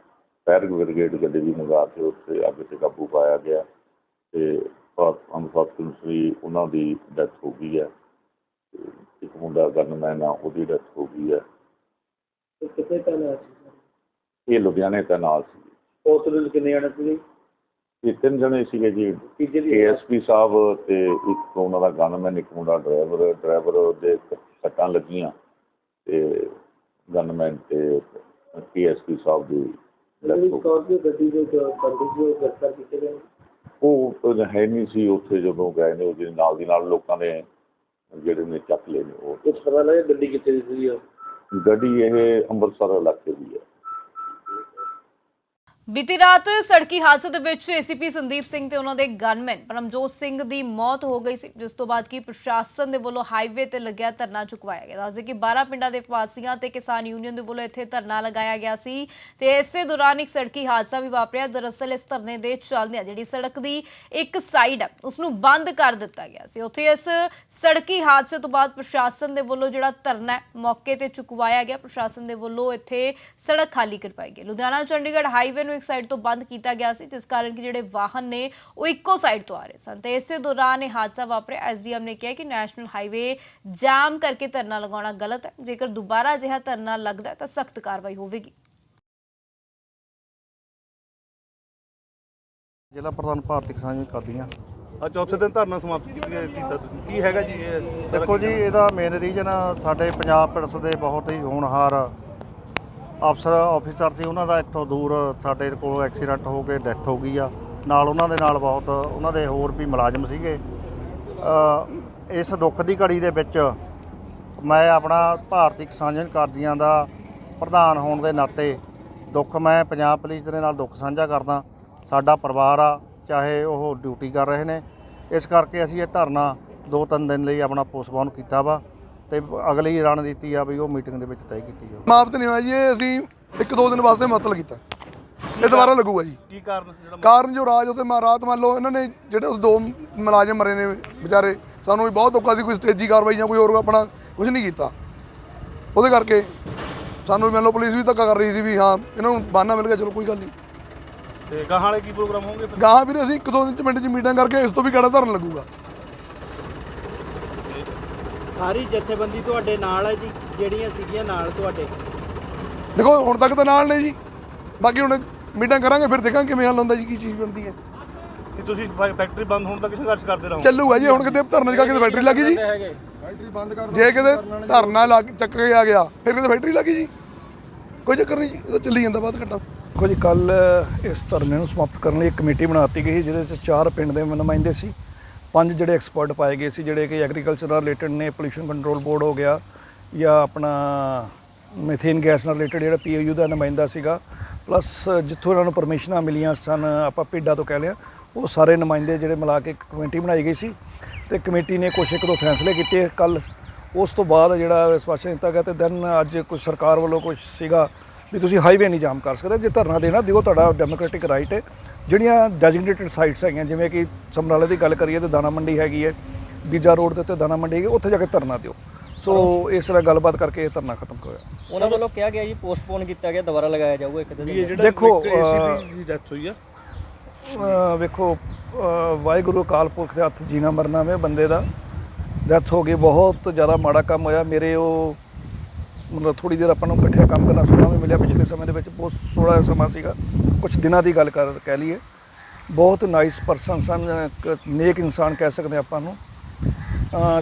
ਫਾਇਰ ਬ੍ਰਿਗੇਡ ਗੱਡੀ ਵੀ ਮੰਗਾ ਕੇ ਉੱਥੇ ਅੱਗ ਤੇ ਕਾਬੂ ਪਾਇਆ ਗਿਆ ਤੇ ਅਨਫੋਰਚੂਨਟਲੀ ਉਹਨਾਂ ਦੀ ਡੈਥ ਹੋ ਗਈ ਹੈ। ਤੇ ਇੱਕ ਮੁੰਡਾ ਗਨਮੈਨ ਆ ਉਹਦੀ ਡੈਥ ਹੋ ਗਈ ਹੈ। ਤੇ ਕਿੱਥੇ ਸੀ? ਇਹ ਲੁਧਿਆਣੇ ਦਾ ਨਾਲ ਸੀ। ਹਸਪੀਟਲ ਕਿੰਨੇ ਜਾਣੇ ਸੀ ਇਹ ਤਿੰਨ ਜਣੇ ਸੀਗੇ ਜੀ। ਦੀ ਏਐਸਪੀ ਸਾਹਿਬ ਤੇ ਇੱਕ ਉਹਨਾਂ ਦਾ ਗਨਮੈਨ ਇੱਕ ਮੁੰਡਾ ਡਰਾਈਵਰ ਡਰਾਈਵਰ ਦੇ ਸੱਟਾਂ ਲੱਗੀਆਂ ਤੇ ਗਨਮੈਨ ਤੇ ਏਐਸਪੀ ਸਾਹਿਬ ਦੀ ਸਕਾਰਪੀਓ ਗੱਡੀ ਦੇ ਸੀ ਉਹ ਗ੍ਰਿਫਤਾਰ ਕੀਤੇ ਗਏ ਉਹ ਉਦੋਂ ਹੈ ਨਹੀਂ ਸੀ ਉੱਥੇ ਜਦੋਂ ਗਏ ਨੇ ਉਹਦੇ ਨਾਲ ਦੀ ਨਾਲ ਲੋਕਾਂ ਨੇ ਜਿਹੜੇ ਨੇ ਚੱਕ ਲਏ ਨੇ ਉਹ। ਕੁਝ ਪਤਾ ਲੱਗਿਆ ਗੱਡੀ ਕਿੱਥੇ ਦੀ ਸੀ ਗੱਡੀ ਇਹ ਅੰਮ੍ਰਿਤਸਰ ਇਲਾਕੇ ਦੀ ਹੈ। ਬੀਤੀ ਰਾਤ ਸੜਕੀ ਹਾਦਸੇ ਦੇ ਵਿੱਚ ਏਸੀਪੀ ਸੰਦੀਪ ਸਿੰਘ ਤੇ ਉਹਨਾਂ ਦੇ ਗਨਮੈਨ ਪਰਮਜੋਤ ਸਿੰਘ ਦੀ ਮੌਤ ਹੋ ਗਈ ਸੀ, ਜਿਸ ਤੋਂ ਬਾਅਦ ਕੀ ਪ੍ਰਸ਼ਾਸਨ ਦੇ ਵੱਲੋਂ ਹਾਈਵੇ ਤੇ ਲੱਗਿਆ ਧਰਨਾ ਚੁਕਵਾਇਆ ਗਿਆ। ਦੱਸਦੇ ਕਿ 12 ਪਿੰਡਾਂ ਦੇ ਵਾਸੀਆਂ ਤੇ ਕਿਸਾਨ ਯੂਨੀਅਨ ਦੇ ਵੱਲੋਂ ਇੱਥੇ ਧਰਨਾ ਲਗਾਇਆ ਗਿਆ ਸੀ ਤੇ ਇਸੇ ਦੌਰਾਨ ਇੱਕ ਸੜਕੀ ਹਾਦਸਾ ਵੀ ਵਾਪਰਿਆ। ਦਰਅਸਲ ਇਸ ਧਰਨੇ ਦੇ ਚੱਲਦਿਆਂ ਜਿਹੜੀ ਸੜਕ ਦੀ ਇੱਕ ਸਾਈਡ ਹੈ ਉਸ ਨੂੰ ਬੰਦ ਕਰ ਦਿੱਤਾ ਗਿਆ ਸੀ। ਉੱਥੇ ਇਸ ਸੜਕੀ ਹਾਦਸੇ ਤੋਂ ਬਾਅਦ ਪ੍ਰਸ਼ਾਸਨ ਦੇ ਵੱਲੋਂ ਜਿਹੜਾ ਧਰਨਾ ਮੌਕੇ ਤੇ ਚੁਕਵਾਇਆ ਗਿਆ। ਪ੍ਰਸ਼ਾਸਨ ਦੇ ਵੱਲੋਂ ਇੱਥੇ ਸੜਕ ਖਾਲੀ ਕਰਵਾਈ ਗਈ। ਲੁਧਿਆਣਾ, ਚੰਡੀਗੜ੍ਹ ਹਾਈਵੇ ਨੂੰ ਇੱਕ ਸਾਈਡ ਤੋਂ ਬੰਦ ਕੀਤਾ ਗਿਆ ਸੀ ਜਿਸ ਕਾਰਨ ਕਿ ਜਿਹੜੇ ਵਾਹਨ ਨੇ ਉਹ ਇੱਕੋ ਸਾਈਡ ਤੋਂ ਆ ਰਹੇ ਸਨ। ਤੇ ਇਸੇ ਦੌਰਾਨ ਇਹ ਹਾਦਸਾ ਵਾਪਰਿਆ। ਐਸਡੀਐਮ ਨੇ ਕਿਹਾ ਕਿ ਨੈਸ਼ਨਲ ਹਾਈਵੇ ਜਾਮ ਕਰਕੇ ਧਰਨਾ ਲਗਾਉਣਾ ਗਲਤ ਹੈ। ਜੇਕਰ ਦੁਬਾਰਾ ਅਜਿਹਾ ਧਰਨਾ ਲੱਗਦਾ ਤਾਂ ਸਖਤ ਕਾਰਵਾਈ ਹੋਵੇਗੀ। ਜ਼ਿਲ੍ਹਾ ਪ੍ਰਧਾਨ ਭਾਰਤੀ ਕਿਸਾਨ ਯੂਨੀਅਨ ਕਰਦੀਆਂ ਆ ਚੌਥੇ ਦਿਨ ਧਰਨਾ ਸਮਾਪਤ ਕੀਤਾ ਤੁਸੀਂ। ਕੀ ਹੈਗਾ ਜੀ ਇਹ? ਦੇਖੋ ਜੀ ਇਹਦਾ ਮੇਨ ਰੀਜਨ ਸਾਡੇ ਪੰਜਾਬ ਪੁਲਿਸ ਦੇ ਬਹੁਤ ਹੀ ਹੋਣਹਾਰ ਅਫਸਰ ਆਫੀਸਰ ਸੀ, ਉਹਨਾਂ ਦਾ ਇੱਥੋਂ ਦੂਰ ਸਾਡੇ ਕੋਲ ਐਕਸੀਡੈਂਟ ਹੋ ਕੇ ਡੈਥ ਹੋ ਗਈ ਆ। ਨਾਲ ਉਹਨਾਂ ਦੇ ਨਾਲ ਬਹੁਤ, ਉਹਨਾਂ ਦੇ ਹੋਰ ਵੀ ਮੁਲਾਜ਼ਮ ਸੀਗੇ। ਇਸ ਦੁੱਖ ਦੀ ਘੜੀ ਦੇ ਵਿੱਚ ਮੈਂ ਆਪਣਾ ਭਾਰਤੀ ਕਿਸਾਨ ਯੂਨੀਅਨ ਕਰਦੀਆਂ ਦਾ ਪ੍ਰਧਾਨ ਹੋਣ ਦੇ ਨਾਤੇ ਦੁੱਖ ਮੈਂ ਪੰਜਾਬ ਪੁਲਿਸ ਦੇ ਨਾਲ ਦੁੱਖ ਸਾਂਝਾ ਕਰਦਾ। ਸਾਡਾ ਪਰਿਵਾਰ ਆ, ਚਾਹੇ ਉਹ ਡਿਊਟੀ ਕਰ ਰਹੇ ਨੇ। ਇਸ ਕਰਕੇ ਅਸੀਂ ਇਹ ਧਰਨਾ ਦੋ ਤਿੰਨ ਦਿਨ ਲਈ ਆਪਣਾ ਪੋਸਟਪੋਨ ਕੀਤਾ ਵਾ। ਤੇ ਅਗਲੀ ਰਣਨੀਤੀ ਆ ਵੀ ਉਹ ਮੀਟਿੰਗ ਦੇ ਵਿੱਚ ਤੈਅ ਕੀਤੀ ਜਾਊ। ਸਮਾਪਤ ਨਹੀਂ ਹੋਇਆ ਜੀ ਇਹ ਅਸੀਂ ਇੱਕ ਦੋ ਦਿਨ ਵਾਸਤੇ ਮੁਅੱਤਲ ਕੀਤਾ। ਇਹ ਦੁਬਾਰਾ ਲੱਗੂਗਾ ਜੀ। ਕੀ ਕਾਰਨ ਜਿਹੜਾ ਕਾਰਨ ਜੋ ਰਾਜ ਉਤੇ ਰਾਤ ਮੰਨ ਲਓ ਇਹਨਾਂ ਨੇ ਜਿਹੜੇ ਉਸ ਦੋ ਮੁਲਾਜ਼ਮ ਮਰੇ ਨੇ ਵਿਚਾਰੇ ਸਾਨੂੰ ਵੀ ਬਹੁਤ ਔਖਾ ਸੀ ਕੋਈ ਸਟੇਜੀ ਕਾਰਵਾਈ ਜਾਂ ਕੋਈ ਹੋਰ ਆਪਣਾ ਕੁਝ ਨਹੀਂ ਕੀਤਾ। ਉਹਦੇ ਕਰਕੇ ਸਾਨੂੰ ਵੀ ਮੰਨ ਲਓ ਪੁਲਿਸ ਵੀ ਧੱਕਾ ਕਰ ਰਹੀ ਸੀ ਵੀ ਹਾਂ ਇਹਨਾਂ ਨੂੰ ਬਾਨਾ ਮਿਲ ਗਿਆ ਚਲੋ ਕੋਈ ਗੱਲ ਨਹੀਂ। ਤੇ ਗਾਹਾਂ ਵਾਲੇ ਕੀ ਪ੍ਰੋਗਰਾਮ ਹੋਣਗੇ ਫਿਰ? ਗਾਹਾਂ ਵੀਰੇ ਅਸੀਂ ਇੱਕ ਦੋ ਦਿਨ ਚ ਮਿੰਟ ਚ ਮੀਟਿੰਗ ਕਰਕੇ ਇਸ ਤੋਂ ਵੀ ਕਿਹੜਾ ਧਰਨ ਲੱਗੂਗਾ। ਸਾਰੀ ਜਥੇਬੰਦੀ ਤੁਹਾਡੇ ਨਾਲ ਹੈ ਜੀ ਜਿਹੜੀਆਂ ਸੀਗੀਆਂ ਨਾਲ ਤੁਹਾਡੇ। ਦੇਖੋ ਹੁਣ ਤੱਕ ਤਾਂ ਨਾਲ ਨੇ ਜੀ। ਬਾਕੀ ਹੁਣ ਮੀਟਿੰਗ ਕਰਾਂਗੇ ਫਿਰ ਦੇਖਾਂਗੇ ਕਿਵੇਂ ਹੱਲ ਹੁੰਦਾ ਜੀ ਕੀ ਚੀਜ਼ ਬਣਦੀ ਹੈ। ਕੀ ਤੁਸੀਂ ਫੈਕਟਰੀ ਬੰਦ ਹੋਣ ਤੱਕ ਸੰਘਰਸ਼ ਕਰਦੇ ਰਹੋ ਚੱਲੂਗਾ ਜੀ ਹੁਣ ਕਿਤੇ ਧਰਨਾ ਜਗਾ ਕੇ ਬੈਟਰੀ ਲੱਗੀ ਜੀ। ਜੇ ਕਿਤੇ ਧਰਨਾ ਲੱਗ ਚੱਕ ਕੇ ਆ ਗਿਆ ਫਿਰ ਕਿਤੇ ਬੈਟਰੀ ਲੱਗੀ ਜੀ। ਕੋਈ ਚੱਕਰ ਨਹੀਂ ਜੀ ਇਹ ਤਾਂ ਚੱਲੀ ਜਾਂਦਾ ਬਾਅਦ ਘੱਟਾ। ਦੇਖੋ ਜੀ ਕੱਲ ਇਸ ਧਰਨੇ ਨੂੰ ਸਮਾਪਤ ਕਰਨ ਲਈ ਇੱਕ ਕਮੇਟੀ ਬਣਾਤੀ ਗਈ ਜਿਹਦੇ ਵਿੱਚ ਚਾਰ ਪਿੰਡ ਦੇ ਨੁਮਾਇੰਦੇ ਸੀ। ਪੰਜ ਜਿਹੜੇ ਐਕਸਪਰਟ ਪਾਏ ਗਏ ਸੀ, ਜਿਹੜੇ ਕਿ ਐਗਰੀਕਲਚਰ ਨਾਲ ਰਿਲੇਟਡ ਨੇ ਪੋਲੂਸ਼ਨ ਕੰਟਰੋਲ ਬੋਰਡ ਹੋ ਗਿਆ ਜਾਂ ਆਪਣਾ ਮੀਥੇਨ ਗੈਸ ਨਾਲ ਰਿਲੇਟਡ ਜਿਹੜਾ ਪੀਓਯੂ ਦਾ ਨੁਮਾਇੰਦਾ ਸੀਗਾ ਪਲੱਸ ਜਿੱਥੋਂ ਇਹਨਾਂ ਨੂੰ ਪਰਮਿਸ਼ਨਾਂ ਮਿਲੀਆਂ ਸਨ, ਆਪਾਂ ਪਿੰਡਾਂ ਤੋਂ ਕਹਿ ਲਿਆ, ਉਹ ਸਾਰੇ ਨੁਮਾਇੰਦੇ ਜਿਹੜੇ ਮਿਲਾ ਕੇ ਇੱਕ ਕਮੇਟੀ ਬਣਾਈ ਗਈ ਸੀ ਤੇ ਕਮੇਟੀ ਨੇ ਕੁਛ ਇੱਕ ਦੋ ਫੈਸਲੇ ਕੀਤੇ ਕੱਲ ਉਸ ਤੋਂ ਬਾਅਦ ਜਿਹੜਾ ਸਵਾਸ਼ਨ ਦਿੱਤਾ ਗਿਆ ਤੇ ਦੈਨ ਅੱਜ ਕੁਝ ਸਰਕਾਰ ਵੱਲੋਂ ਕੁਝ ਸੀਗਾ ਵੀ ਤੁਸੀਂ ਹਾਈਵੇ ਨਹੀਂ ਜਾਮ ਕਰ ਸਕਦੇ ਜੇ ਧਰਨਾ ਦੇਣਾ ਦਿਓ ਤੁਹਾਡਾ ਡੈਮੋਕ੍ਰੈਟਿਕ ਰਾਈਟ ਹੈ। ਜਿਹੜੀਆਂ ਡੈਜ਼ਿਗਨੇਟਿਡ ਸਾਈਟਸ ਹੈਗੀਆਂ ਜਿਵੇਂ ਕਿ ਸਮਰਾਲੇ ਦੀ ਗੱਲ ਕਰੀਏ ਤੇ ਦਾਣਾ ਮੰਡੀ ਹੈਗੀ ਹੈ ਬੀਜਾ ਰੋਡ ਦੇ ਉੱਤੇ ਦਾਣਾ ਮੰਡੀ ਹੈਗੀ ਉੱਥੇ ਜਾ ਕੇ ਧਰਨਾ ਦਿਓ। ਸੋ ਇਸ ਤਰ੍ਹਾਂ ਗੱਲਬਾਤ ਕਰਕੇ ਇਹ ਧਰਨਾ ਖਤਮ ਹੋਇਆ। ਉਹਨਾਂ ਵੱਲੋਂ ਕਿਹਾ ਗਿਆ ਜੀ ਪੋਸਟਪੋਨ ਕੀਤਾ ਗਿਆ ਦੁਬਾਰਾ ਲਗਾਇਆ ਜਾਊਗਾ ਇੱਕ ਦਿਨ ਜਿਹੜਾ ਦੇਖੋ, ਦੀ ਡੈਥ ਹੋਈ ਆ। ਅਹ ਵੇਖੋ ਅਹ ਵਾਹਿਗੁਰੂ ਅਕਾਲ ਪੁਰਖ ਦੇ ਹੱਥ ਜੀਣਾ ਮਰਨਾ ਵੇ ਬੰਦੇ ਦਾ। ਡੈਥ ਹੋ ਗਈ ਬਹੁਤ ਜ਼ਿਆਦਾ ਮਾੜਾ ਕੰਮ ਹੋਇਆ। ਮੇਰੇ ਉਹ ਮਤਲਬ ਥੋੜੀ ਦੇਰ ਆਪਾਂ ਨੂੰ ਇਕੱਠੇ ਕੰਮ ਕਰਨਾ ਸਮਾਂ ਵੀ ਮਿਲਿਆ ਪਿਛਲੇ ਸਮੇਂ ਦੇ ਵਿੱਚ, ਬਹੁਤ ਸੋਹਣਾ ਸਮਾਂ ਸੀਗਾ। ਕੁਝ ਦਿਨਾਂ ਦੀ ਗੱਲ ਕਰ, ਕਹਿ ਲਈਏ। ਬਹੁਤ ਨਾਈਸ ਪਰਸਨ ਸਨ ਨੇਕ ਇਨਸਾਨ ਕਹਿ ਸਕਦੇ ਆਪਾਂ ਨੂੰ।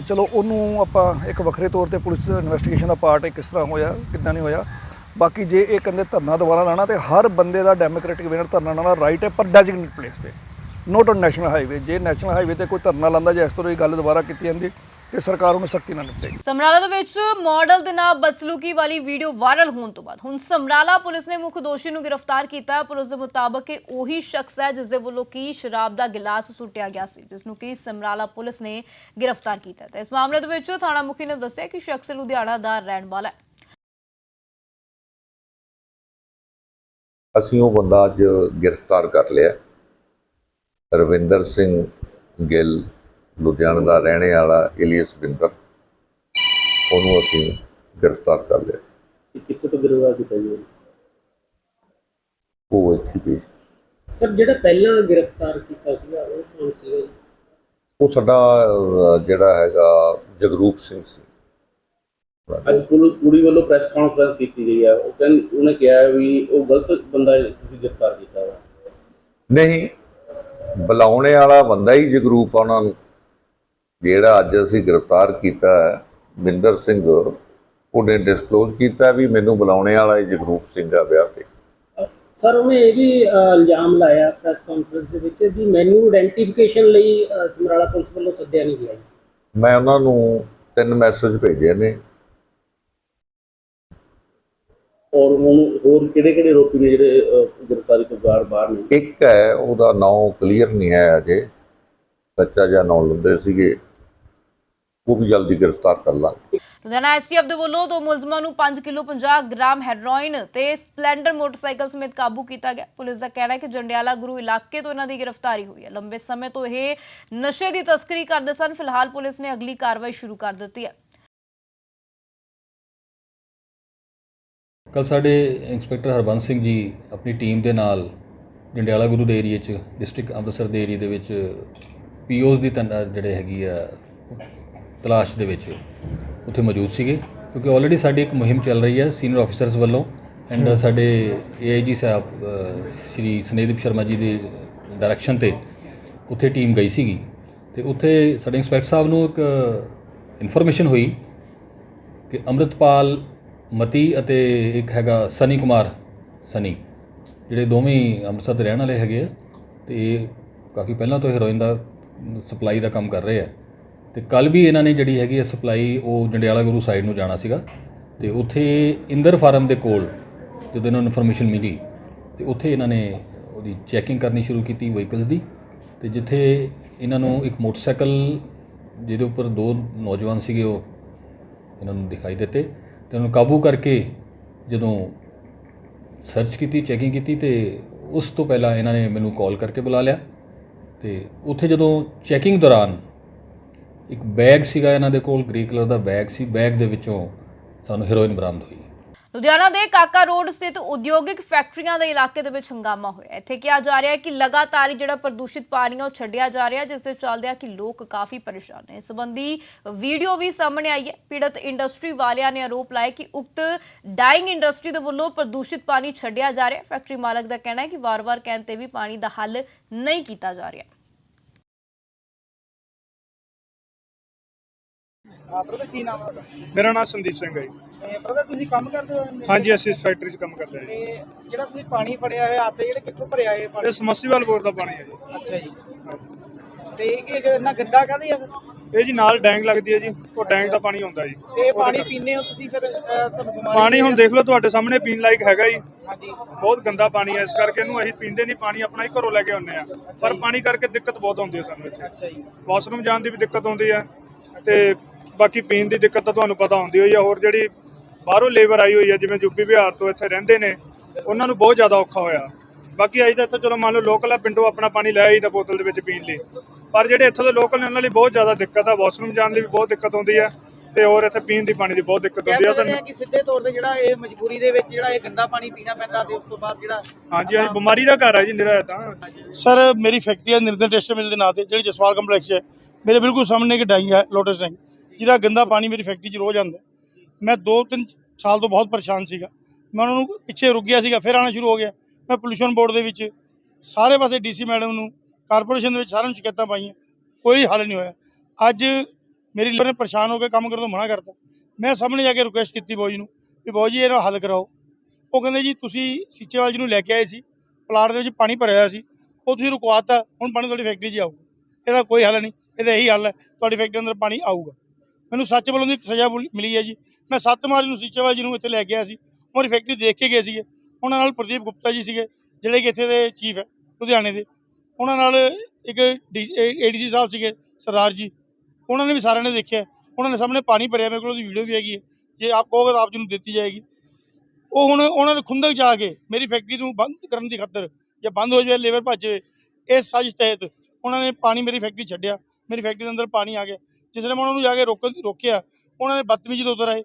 ਚਲੋ, ਉਹਨੂੰ ਆਪਾਂ ਇੱਕ ਵੱਖਰੇ ਤੌਰ ਤੇ ਪੁਲਿਸ ਇਨਵੈਸਟੀਗੇਸ਼ਨ ਦਾ ਪਾਰਟ ਹੈ ਕਿਸ ਤਰ੍ਹਾਂ ਹੋਇਆ, ਕਿੱਦਾਂ ਨਹੀਂ ਹੋਇਆ। ਬਾਕੀ ਜੇ ਇਹ ਕਹਿੰਦੇ ਧਰਨਾ ਦੁਬਾਰਾ ਲਾਣਾ ਤੇ ਹਰ ਬੰਦੇ ਦਾ ਡੈਮੋਕ੍ਰੈਟਿਕ ਵੇਨਰ ਧਰਨਾ ਲਾਣਾ ਰਾਈਟ ਹੈ, ਪਰ ਡੈਜ਼ਿਗਨੇਟ ਪਲੇਸ ਤੇ। ਨੋਟ ਔਨ ਨੈਸ਼ਨਲ ਹਾਈਵੇ ਜੇ ਨੈਸ਼ਨਲ ਹਾਈਵੇ ਤੇ ਕੋਈ ਧਰਨਾ ਲਾਂਦਾ ਜਾਂ ਇਸ ਤਰ੍ਹਾਂ ਦੀ ਗੱਲ ਦੁਬਾਰਾ ਕੀਤੀ ਜਾਂਦੀ ਤੇ ਸਰਕਾਰ ਉਹਨੂੰ ਸਖਤੀ ਨਾਲ ਨਿਪਟੇਗੀ। ਸਮਰਾਲਾ ਦੇ ਵਿੱਚ ਮਾਡਲ ਦੇ ਨਾਲ ਬਦਸਲੂਕੀ ਵਾਲੀ ਵੀਡੀਓ ਵਾਇਰਲ ਹੋਣ ਤੋਂ ਬਾਅਦ ਹੁਣ ਸਮਰਾਲਾ ਪੁਲਿਸ ਨੇ ਮੁੱਖ ਦੋਸ਼ੀ ਨੂੰ ਗ੍ਰਿਫਤਾਰ ਕੀਤਾ। ਹੈ ਪੁਲਿਸ ਦੇ ਮੁਤਾਬਕ ਇਹ ਉਹੀ ਸ਼ਖਸ ਹੈ ਜਿਸ ਦੇ ਵੱਲੋਂ ਕੀ ਸ਼ਰਾਬ ਦਾ ਗਿਲਾਸ ਸੁੱਟਿਆ ਗਿਆ ਸੀ ਜਿਸ ਨੂੰ ਕਿ ਸਮਰਾਲਾ ਪੁਲਿਸ ਨੇ ਗ੍ਰਿਫਤਾਰ ਕੀਤਾ। ਹੈ ਤੇ ਇਸ ਮਾਮਲੇ ਦੇ ਵਿੱਚ ਥਾਣਾ ਮੁਖੀ ਨੇ ਦੱਸਿਆ ਕਿ ਸ਼ਖਸ ਲੁਧਿਆਣਾ ਦਾ ਰਹਿਣ ਵਾਲਾ ਹੈ। ਅਸੀਂ ਉਹ ਬੰਦਾ ਅੱਜ ਗ੍ਰਿਫਤਾਰ ਕਰ ਲਿਆ। ਰਵਿੰਦਰ ਸਿੰਘ ਗਿੱਲ ਲੁਧਿਆਣਾ ਦਾ ਰਹਿਣੇ ਵਾਲਾ ਇਲੀਅਸ ਬਿੰਦਰ ਉਹਨੂੰ ਅਸੀਂ ਗ੍ਰਿਫਤਾਰ ਕਰ ਲਿਆ। ਕਿੱਥੇ ਤੋਂ ਗ੍ਰਿਫਤਾਰ ਕੀਤਾ ਜੀ? ਉਹ ਇੱਥੇ ਪੇਸ਼ ਸਰ ਜਿਹੜਾ ਪਹਿਲਾਂ ਗ੍ਰਿਫਤਾਰ ਕੀਤਾ ਸੀਗਾ ਉਹ ਕੌਣ ਸੀਗਾ ਜੀ? ਉਹ ਸਾਡਾ ਜਿਹੜਾ ਹੈਗਾ ਜਗਰੂਪ ਸਿੰਘ ਸੀ। ਅੱਜ ਕੁੜੀ ਵੱਲੋਂ ਪ੍ਰੈਸ ਕਾਨਫਰੰਸ ਕੀਤੀ ਗਈ ਹੈ ਉਹ ਕਹਿੰਦੇ ਉਹਨੇ ਕਿਹਾ ਵੀ ਉਹ ਗਲਤ ਬੰਦਾ ਤੁਸੀਂ ਗ੍ਰਿਫਤਾਰ ਕੀਤਾ ਵਾ। ਨਹੀਂ ਬੁਲਾਉਣੇ ਵਾਲਾ ਬੰਦਾ ਹੀ ਜਗਰੂਪ ਆ ਉਹਨਾਂ ਨੂੰ। ਜਿਹੜਾ ਅੱਜ ਅਸੀਂ ਗ੍ਰਿਫਤਾਰ ਕੀਤਾ ਹੈ ਬਿੰਦਰ ਸਿੰਘ ਉਹਨੇ ਡਿਸਕਲੋਜ਼ ਕੀਤਾ ਵੀ ਮੈਨੂੰ ਬੁਲਾਉਣੇ ਵਾਲਾ ਹੀ ਜਗਰੂਪ ਸਿੰਘ ਆ ਵਿਆਹ ਤੇ। ਸਰ ਉਹਨੇ ਇਹ ਵੀ ਇਲਜ਼ਾਮ ਲਾਇਆ ਪ੍ਰੈਸ ਕਾਨਫਰੰਸ ਦੇ ਵਿੱਚ ਵੀ ਮੈਨੂੰ ਆਇਡੈਂਟੀਫਿਕੇਸ਼ਨ ਲਈ ਸਮਰਾਲਾ ਪੁਲਿਸ ਵੱਲੋਂ ਸੱਦਿਆ ਨਹੀਂ ਗਿਆ ਜੀ। ਮੈਂ ਉਹਨਾਂ ਨੂੰ ਤਿੰਨ ਮੈਸੇਜ ਭੇਜੇ ਨੇ। ਔਰ ਹੁਣ ਹੋਰ ਕਿਹੜੇ ਕਿਹੜੇ ਆਰੋਪੀ ਨੇ ਜਿਹੜੇ ਗ੍ਰਿਫਤਾਰੀ ਤੋਂ ਬਾਹਰ ਬਾਹਰ ਨੇ? ਇੱਕ ਹੈ ਉਹਦਾ ਨਾਮ ਕਲੀਅਰ ਨਹੀਂ ਹੈ ਅਜੇ। ਬੱਚਾ ਜਿਹਾ ਨਾਮ ਲੈਂਦੇ ਸੀਗੇ। ਉਹ ਵੀ ਜਲਦੀ ਗ੍ਰਿਫਤਾਰ ਕਰ ਲਾਂਗੇ। ਲੁਧਿਆਣਾ ਐਸਟੀਐਫ ਦੇ ਵੱਲੋਂ ਦੋ ਮੁਲਜ਼ਮਾਂ ਨੂੰ 5 ਕਿਲੋ 50 ਗ੍ਰਾਮ ਹੈਰੋਇਨ ਤੇ ਸਪਲੈਂਡਰ ਮੋਟਰਸਾਈਕਲ ਸਮੇਤ ਕਾਬੂ ਕੀਤਾ ਗਿਆ। ਪੁਲਿਸ ਦਾ ਕਹਿਣਾ ਹੈ ਕਿ ਜੰਡਿਆਲਾ ਗੁਰੂ ਇਲਾਕੇ ਤੋਂ ਇਹਨਾਂ ਦੀ ਗ੍ਰਿਫਤਾਰੀ ਹੋਈ ਹੈ। ਲੰਬੇ ਸਮੇਂ ਤੋਂ ਇਹ ਨਸ਼ੇ ਦੀ ਤਸਕਰੀ ਕਰਦੇ ਸਨ। ਫਿਲਹਾਲ ਪੁਲਿਸ ਨੇ ਅਗਲੀ ਕਾਰਵਾਈ ਸ਼ੁਰੂ ਕਰ ਦਿੱਤੀ ਹੈ। ਕੱਲ ਸਾਡੇ ਇੰਸਪੈਕਟਰ ਹਰਬੰਸ ਸਿੰਘ ਜੀ ਆਪਣੀ ਟੀਮ ਦੇ ਨਾਲ ਜੰਡਿਆਲਾ ਗੁਰੂ ਦੇ ਏਰੀਏ 'ਚ ਡਿਸਟ੍ਰਿਕਟ ਅੰਮ੍ਰਿਤਸਰ ਦੇ ਏਰੀਏ ਦੇ ਵਿੱਚ ਪੀਓਜ਼ ਦੀ ਤਨ ਜਿਹੜੇ ਹੈਗੀ ਆ ਤਲਾਸ਼ ਦੇ ਵਿੱਚ ਉੱਥੇ ਮੌਜੂਦ ਸੀਗੇ ਕਿਉਂਕਿ ਆਲਰੇਡੀ ਸਾਡੀ ਇੱਕ ਮੁਹਿੰਮ ਚੱਲ ਰਹੀ ਹੈ ਸੀਨੀਅਰ ਆਫੀਸਰਸ ਵੱਲੋਂ ਐਂਡ ਸਾਡੇ ਏਆਈਜੀ ਸਾਹਿਬ ਸ਼੍ਰੀ ਸਨੇਹਦੀਪ ਸ਼ਰਮਾ ਜੀ ਦੀ ਡਾਇਰੈਕਸ਼ਨ ਤੇ ਉੱਥੇ ਟੀਮ ਗਈ ਸੀਗੀ ਤੇ ਉੱਥੇ ਸਾਡੇ ਇੰਸਪੈਕਟਰ ਸਾਹਿਬ ਨੂੰ ਇੱਕ ਇਨਫੋਰਮੇਸ਼ਨ ਹੋਈ ਕਿ ਅੰਮ੍ਰਿਤਪਾਲ ਮਤੀ ਅਤੇ ਇੱਕ ਹੈਗਾ ਸਨੀ ਕੁਮਾਰ ਸਨੀ ਜਿਹੜੇ ਦੋਵੇਂ ਅੰਮ੍ਰਿਤਸਰ ਦੇ ਰਹਿਣ ਵਾਲੇ ਹੈਗੇ ਆ ਤੇ ਕਾਫੀ ਪਹਿਲਾਂ ਤੋਂ ਹੈਰੋਇਨ ਦਾ ਸਪਲਾਈ ਦਾ ਕੰਮ ਕਰ ਰਹੇ ਆ। ਤੇ ਕੱਲ ਵੀ ਇਹਨਾਂ ਨੇ ਜਿਹੜੀ ਹੈਗੀ ਹੈ ਸਪਲਾਈ, ਉਹ ਜੰਡਿਆਲਾ ਗੁਰੂ ਸਾਈਡ ਨੂੰ ਜਾਣਾ ਸੀਗਾ। ਤੇ ਉੱਥੇ ਇੰਦਰ ਫਾਰਮ ਦੇ ਕੋਲ ਜਦੋਂ ਇਹਨਾਂ ਨੂੰ ਇਨਫੋਰਮੇਸ਼ਨ ਮਿਲੀ, ਤੇ ਉੱਥੇ ਇਹਨਾਂ ਨੇ ਉਹਦੀ ਚੈਕਿੰਗ ਕਰਨੀ ਸ਼ੁਰੂ ਕੀਤੀ ਵਹੀਕਲਸ ਦੀ। ਤੇ ਜਿੱਥੇ ਇਹਨਾਂ ਨੂੰ ਇੱਕ ਮੋਟਰਸਾਈਕਲ, ਜਿਹਦੇ ਉੱਪਰ ਦੋ ਨੌਜਵਾਨ ਸੀਗੇ ਉਹ ਇਹਨਾਂ ਨੂੰ ਦਿਖਾਈ ਦਿੱਤੇ। ਤੇ ਉਹਨੂੰ ਕਾਬੂ ਕਰਕੇ ਜਦੋਂ ਸਰਚ ਕੀਤੀ ਚੈਕਿੰਗ ਕੀਤੀ, ਤੇ ਉਸ ਤੋਂ ਪਹਿਲਾਂ ਇਹਨਾਂ ਨੇ ਮੈਨੂੰ ਕਾਲ ਕਰਕੇ ਬੁਲਾ ਲਿਆ। ਤੇ ਉੱਥੇ ਜਦੋਂ ਚੈਕਿੰਗ ਦੌਰਾਨ ਇੱਕ ਬੈਗ ਸੀਗਾ ਇਹਨਾਂ ਦੇ ਕੋਲ, ਗ੍ਰੇ ਕਲਰ ਦਾ ਬੈਗ ਸੀ। ਬੈਗ ਦੇ ਵਿੱਚੋਂ ਸਾਨੂੰ ਹੈਰੋਇਨ ਬਰਾਮਦ ਹੋਈ। ਲੁਧਿਆਣਾ ਦੇ ਕਾਕਾ ਰੋਡ ਸਥਿਤ ਉਦਯੋਗਿਕ ਫੈਕਟਰੀਆਂ ਦੇ ਇਲਾਕੇ ਦੇ ਵਿੱਚ ਹੰਗਾਮਾ ਹੋਇਆ। ਇੱਥੇ ਕਿਹਾ ਜਾ ਰਿਹਾ ਹੈ ਕਿ ਲਗਾਤਾਰ ਜਿਹੜਾ ਪ੍ਰਦੂਸ਼ਿਤ ਪਾਣੀ ਉਹ ਛੱਡਿਆ ਜਾ ਰਿਹਾ, ਜਿਸ ਦੇ ਚੱਲਦਿਆਂ ਕਿ ਲੋਕ ਕਾਫੀ ਪਰੇਸ਼ਾਨ ਨੇ। ਇਸ ਸੰਬੰਧੀ ਵੀਡੀਓ ਵੀ ਸਾਹਮਣੇ ਆਈ ਹੈ। ਪੀੜਤ ਇੰਡਸਟਰੀ ਵਾਲਿਆਂ ਨੇ ਆਰੋਪ ਲਾਇਆ ਕਿ ਉਕਤ ਡਾਈਂਗ ਇੰਡਸਟਰੀ ਦੇ ਵੱਲੋਂ ਪ੍ਰਦੂਸ਼ਿਤ ਪਾਣੀ ਛੱਡਿਆ ਜਾ ਰਿਹਾ। ਫੈਕਟਰੀ ਮਾਲਕ ਦਾ ਕਹਿਣਾ ਹੈ ਕਿ ਵਾਰ-ਵਾਰ ਕਹਿਣ ਤੇ ਵੀ ਪਾਣੀ ਦਾ ਹੱਲ ਨਹੀਂ ਕੀਤਾ ਜਾ ਰਿਹਾ। ਆਪਣਾ ਕੀ ਨਾਮ ਹੈ ਮੇਰਾ ਨਾਮ ਸੰਦੀਪ ਸਿੰਘ ਹੈ ਜੀ। ਬ੍ਰਦਰ ਤੁਸੀਂ ਕੰਮ ਕਰਦੇ ਹੋ ਹਾਂਜੀ ਅਸੀਂ ਇਸ ਫੈਕਟਰੀ 'ਚ ਕੰਮ ਕਰਦੇ ਹਾਂ ਜੀ। ਤੇ ਜਿਹੜਾ ਤੁਸੀਂ ਪਾਣੀ ਫੜਿਆ ਹੋਇਆ ਆਤੇ ਜਿਹੜੇ ਕਿੱਥੋਂ ਭਰਿਆ ਇਹ ਪਾਣੀ? ਇਹ ਸਮਰਸੀਵਲ ਬੋਰ ਦਾ ਪਾਣੀ ਹੈ ਜੀ। ਅੱਛਾ ਜੀ। ਤੇ ਇਹ ਕੀ ਜੇ ਇੰਨਾ ਗੰਦਾ ਕਾਹਦੇ ਆ ਫਿਰ? ਇਹ ਜੀ ਨਾਲ ਡੈਂਗ ਲੱਗਦੀ ਹੈ ਜੀ। ਉਹ ਡੈਂਗ ਦਾ ਪਾਣੀ ਆਉਂਦਾ ਜੀ। ਤੇ ਇਹ ਉਹਦੇ ਪਾਣੀ ਕਰਕੇ। ਪੀਂਦੇ ਹੋ ਤੁਸੀਂ ਫਿਰ ਅਹ, ਤੁਹਾਨੂੰ ਬਿਮਾਰੀ ਪਾਣੀ ਹੁਣ ਦੇਖ ਲਓ ਤੁਹਾਡੇ ਸਾਹਮਣੇ ਪੀਣ ਲਾਇਕ ਹੈਗਾ ਜੀ। ਹਾਂਜੀ। ਬਹੁਤ ਗੰਦਾ ਪਾਣੀ ਹੈ। ਇਸ ਕਰਕੇ ਇਹਨੂੰ ਅਸੀਂ ਪੀਂਦੇ ਨਹੀਂ ਪਾਣੀ ਆਪਣਾ ਹੀ ਘਰੋਂ ਲੈ ਕੇ ਆਉਂਦੇ ਆ ਪਰ ਪਾਣੀ ਕਰਕੇ ਦਿੱਕਤ ਬਹੁਤ ਆਉਂਦੀ ਹੈ ਸਾਨੂੰ ਇੱਥੇ। ਅੱਛਾ ਜੀ। ਵਾਸ਼ਰੂਮ ਜਾਣ ਦੀ ਵੀ ਦਿੱਕਤ ਆਉਂਦੀ ਹੈ। ਤੇ ਬਾਕੀ ਪੀਣ ਦੀ ਦਿੱਕਤ ਤਾਂ ਤੁਹਾਨੂੰ ਪਤਾ ਹੁੰਦੀ ਹੋਈ ਹੈ ਹੋਰ ਜਿਹੜੀ ਬਾਹਰੋਂ ਲੇਬਰ ਆਈ ਹੋਈ ਹੈ ਜਿਵੇਂ ਯੂਪੀ ਬਿਹਾਰ ਤੋਂ ਇੱਥੇ ਰਹਿੰਦੇ ਨੇ ਉਹਨਾਂ ਨੂੰ ਬਹੁਤ ਜ਼ਿਆਦਾ ਔਖਾ ਹੋਇਆ। ਬਾਕੀ ਅਸੀਂ ਤਾਂ ਇੱਥੇ ਚਲੋ ਮੰਨ ਲਓ ਲੋਕਲ ਆ ਪਿੰਡੋਂ ਆਪਣਾ ਪਾਣੀ ਲੈ ਆਈ ਤਾਂ ਬੋਤਲ ਦੇ ਵਿੱਚ ਪੀਣ ਲਈ। ਪਰ ਜਿਹੜੇ ਇੱਥੋਂ ਦੇ ਲੋਕਲ ਨੇ ਉਹਨਾਂ ਲਈ ਬਹੁਤ ਜ਼ਿਆਦਾ ਦਿੱਕਤ ਆ ਵਾਸ਼ਰੂਮ ਜਾਣ ਲਈ ਵੀ ਬਹੁਤ ਦਿੱਕਤ ਆਉਂਦੀ ਹੈ ਤੇ ਹੋਰ ਇੱਥੇ ਪੀਣ ਦੀ ਪਾਣੀ ਦੀ ਬਹੁਤ ਦਿੱਕਤ ਹੁੰਦੀ ਆ। ਤਾਂ ਆ ਕਿ ਸਿੱਧੇ ਤੌਰ ਤੇ ਜਿਹੜਾ ਇਹ ਮਜਬੂਰੀ ਦੇ ਵਿੱਚ ਜਿਹੜਾ ਇਹ ਗੰਦਾ ਪਾਣੀ ਪੀਣਾ ਪੈਂਦਾ ਤੇ ਉਸ ਤੋਂ ਬਾਅਦ ਜਿਹੜਾ ਹਾਂਜੀ ਹਾਂਜੀ ਬਿਮਾਰੀ ਦਾ ਘਰ ਆ ਜੀ ਇਹ ਤਾਂ। ਸਰ ਮੇਰੀ ਫੈਕਟਰੀ ਹੈ ਨਿਰਦਲ ਟੈਕਸਟਾਈਲ ਮਿਲ ਦੇ ਨਾਂ ਤੇ ਜਿਹੜੀ ਜਸਵਾਲ ਕੰਪਲੈਕਸ ਹੈ। ਮੇਰੇ ਬਿਲਕੁਲ ਸਾਹਮਣੇ ਇੱਕ ਡਾਈ ਹੈ ਲੋਟਸ ਡਾਈ। ਜਿਹਦਾ ਗੰਦਾ ਪਾਣੀ ਮੇਰੀ ਫੈਕਟਰੀ 'ਚ ਰੋਜ਼ ਆਉਂਦਾ। ਮੈਂ 2-3 ਸਾਲ ਤੋਂ ਬਹੁਤ ਪਰੇਸ਼ਾਨ ਸੀਗਾ। ਮੈਂ ਉਹਨਾਂ ਨੂੰ ਪਿੱਛੇ ਰੁਕ ਗਿਆ ਸੀਗਾ, ਫਿਰ ਆਉਣਾ ਸ਼ੁਰੂ ਹੋ ਗਿਆ। ਮੈਂ ਪੋਲੂਸ਼ਨ ਬੋਰਡ ਦੇ ਵਿੱਚ ਸਾਰੇ ਪਾਸੇ ਡੀਸੀ ਮੈਡਮ ਨੂੰ ਕਾਰਪੋਰੇਸ਼ਨ ਦੇ ਵਿੱਚ ਸਾਰਿਆਂ ਨੂੰ ਸ਼ਿਕਾਇਤਾਂ ਪਾਈਆਂ। ਕੋਈ ਹੱਲ ਨਹੀਂ ਹੋਇਆ। ਅੱਜ ਮੇਰੀ ਲੀਡਰ ਨੇ ਪਰੇਸ਼ਾਨ ਹੋ ਕੇ ਕੰਮ ਕਰਨ ਤੋਂ ਮਨਾ ਕਰਤਾ। ਮੈਂ ਸਾਹਮਣੇ ਜਾ ਕੇ ਰਿਕੁਐਸਟ ਕੀਤੀ ਬੋਜ ਨੂੰ ਵੀ ਬੋਜ ਜੀ ਇਹਦਾ ਹੱਲ ਕਰਾਓ। ਉਹ ਕਹਿੰਦੇ ਜੀ, ਤੁਸੀਂ ਸੀਚੇਵਾਲ ਜੀ ਨੂੰ ਲੈ ਕੇ ਆਏ ਸੀ। ਪਲਾਟ ਦੇ ਵਿੱਚ ਪਾਣੀ ਭਰਿਆ ਹੋਇਆ ਸੀ। ਉਹ ਤੁਸੀਂ ਰੁਕਵਾਤਾ ਹੁਣ ਪਾਣੀ ਤੁਹਾਡੀ ਫੈਕਟਰੀ 'ਚ ਆਊਗਾ। ਇਹਦਾ ਕੋਈ ਹੱਲ ਨਹੀਂ। ਇਹਦਾ ਇਹੀ ਹੱਲ ਹੈ। ਤੁਹਾਡੀ ਫੈਕਟਰੀ ਅੰਦਰ ਪਾਣੀ ਆਊਗਾ। ਮੈਨੂੰ ਸੱਚ ਵੱਲੋਂ ਦੀ ਸਜ਼ਾ ਬੁਲ- ਮਿਲੀ ਹੈ ਜੀ। ਮੈਂ 7 ਮਾਰਚ ਨੂੰ ਸੀਚੇਵਾਲ ਜੀ ਨੂੰ ਇੱਥੇ ਲੈ ਕੇ ਆਇਆ ਸੀ। ਉਹ ਮੇਰੀ ਫੈਕਟਰੀ ਦੇਖ ਕੇ ਗਏ ਸੀਗੇ। ਉਹਨਾਂ ਨਾਲ ਪ੍ਰਦੀਪ ਗੁਪਤਾ ਜੀ ਸੀਗੇ, ਜਿਹੜੇ ਕਿ ਇੱਥੇ ਦੇ ਚੀਫ ਹੈ, ਲੁਧਿਆਣੇ ਦੇ। ਉਹਨਾਂ ਨਾਲ ਇੱਕ ਏਡੀਸੀ ਸਾਹਿਬ ਸੀਗੇ, ਸਰਦਾਰ ਜੀ। ਉਹਨਾਂ ਨੇ ਵੀ ਸਾਰਿਆਂ ਨੇ ਦੇਖਿਆ। ਉਹਨਾਂ ਨੇ ਸਾਹਮਣੇ ਪਾਣੀ ਭਰਿਆ, ਮੇਰੇ ਕੋਲ ਉਹਦੀ ਵੀਡੀਓ ਵੀ ਹੈਗੀ ਹੈ। ਜੇ ਆਪ ਕਹੋਗੇ ਤਾਂ ਆਪ ਜੀ ਨੂੰ ਦਿੱਤੀ ਜਾਏਗੀ। ਉਹ ਹੁਣ ਉਹਨਾਂ ਨੇ ਖੁੰਦਕ ਜਾ ਕੇ ਮੇਰੀ ਫੈਕਟਰੀ ਨੂੰ ਬੰਦ ਕਰਨ ਦੀ ਖਾਤਰ, ਜਾਂ ਬੰਦ ਹੋ ਜਾਵੇ ਲੇਬਰ ਭੱਜ ਜਾਵੇ, ਇਸ ਸਾਜ਼ਿਸ਼ ਤਹਿਤ ਉਹਨਾਂ ਨੇ ਪਾਣੀ ਮੇਰੀ ਫੈਕਟਰੀ ਛੱਡਿਆ। ਮੇਰੀ ਫੈਕਟਰੀ ਦੇ ਅੰਦਰ ਪਾਣੀ ਆ ਗਿਆ। ਜਿਸ ਵੇਲੇ ਮੈਂ ਉਹਨਾਂ ਨੂੰ ਜਾ ਕੇ ਰੋਕਣ ਰੋਕਿਆ, ਉਹਨਾਂ ਨੇ ਬਦਤਮੀਜ਼ੀ ਤੋਂ ਉਤਰ ਆਏ,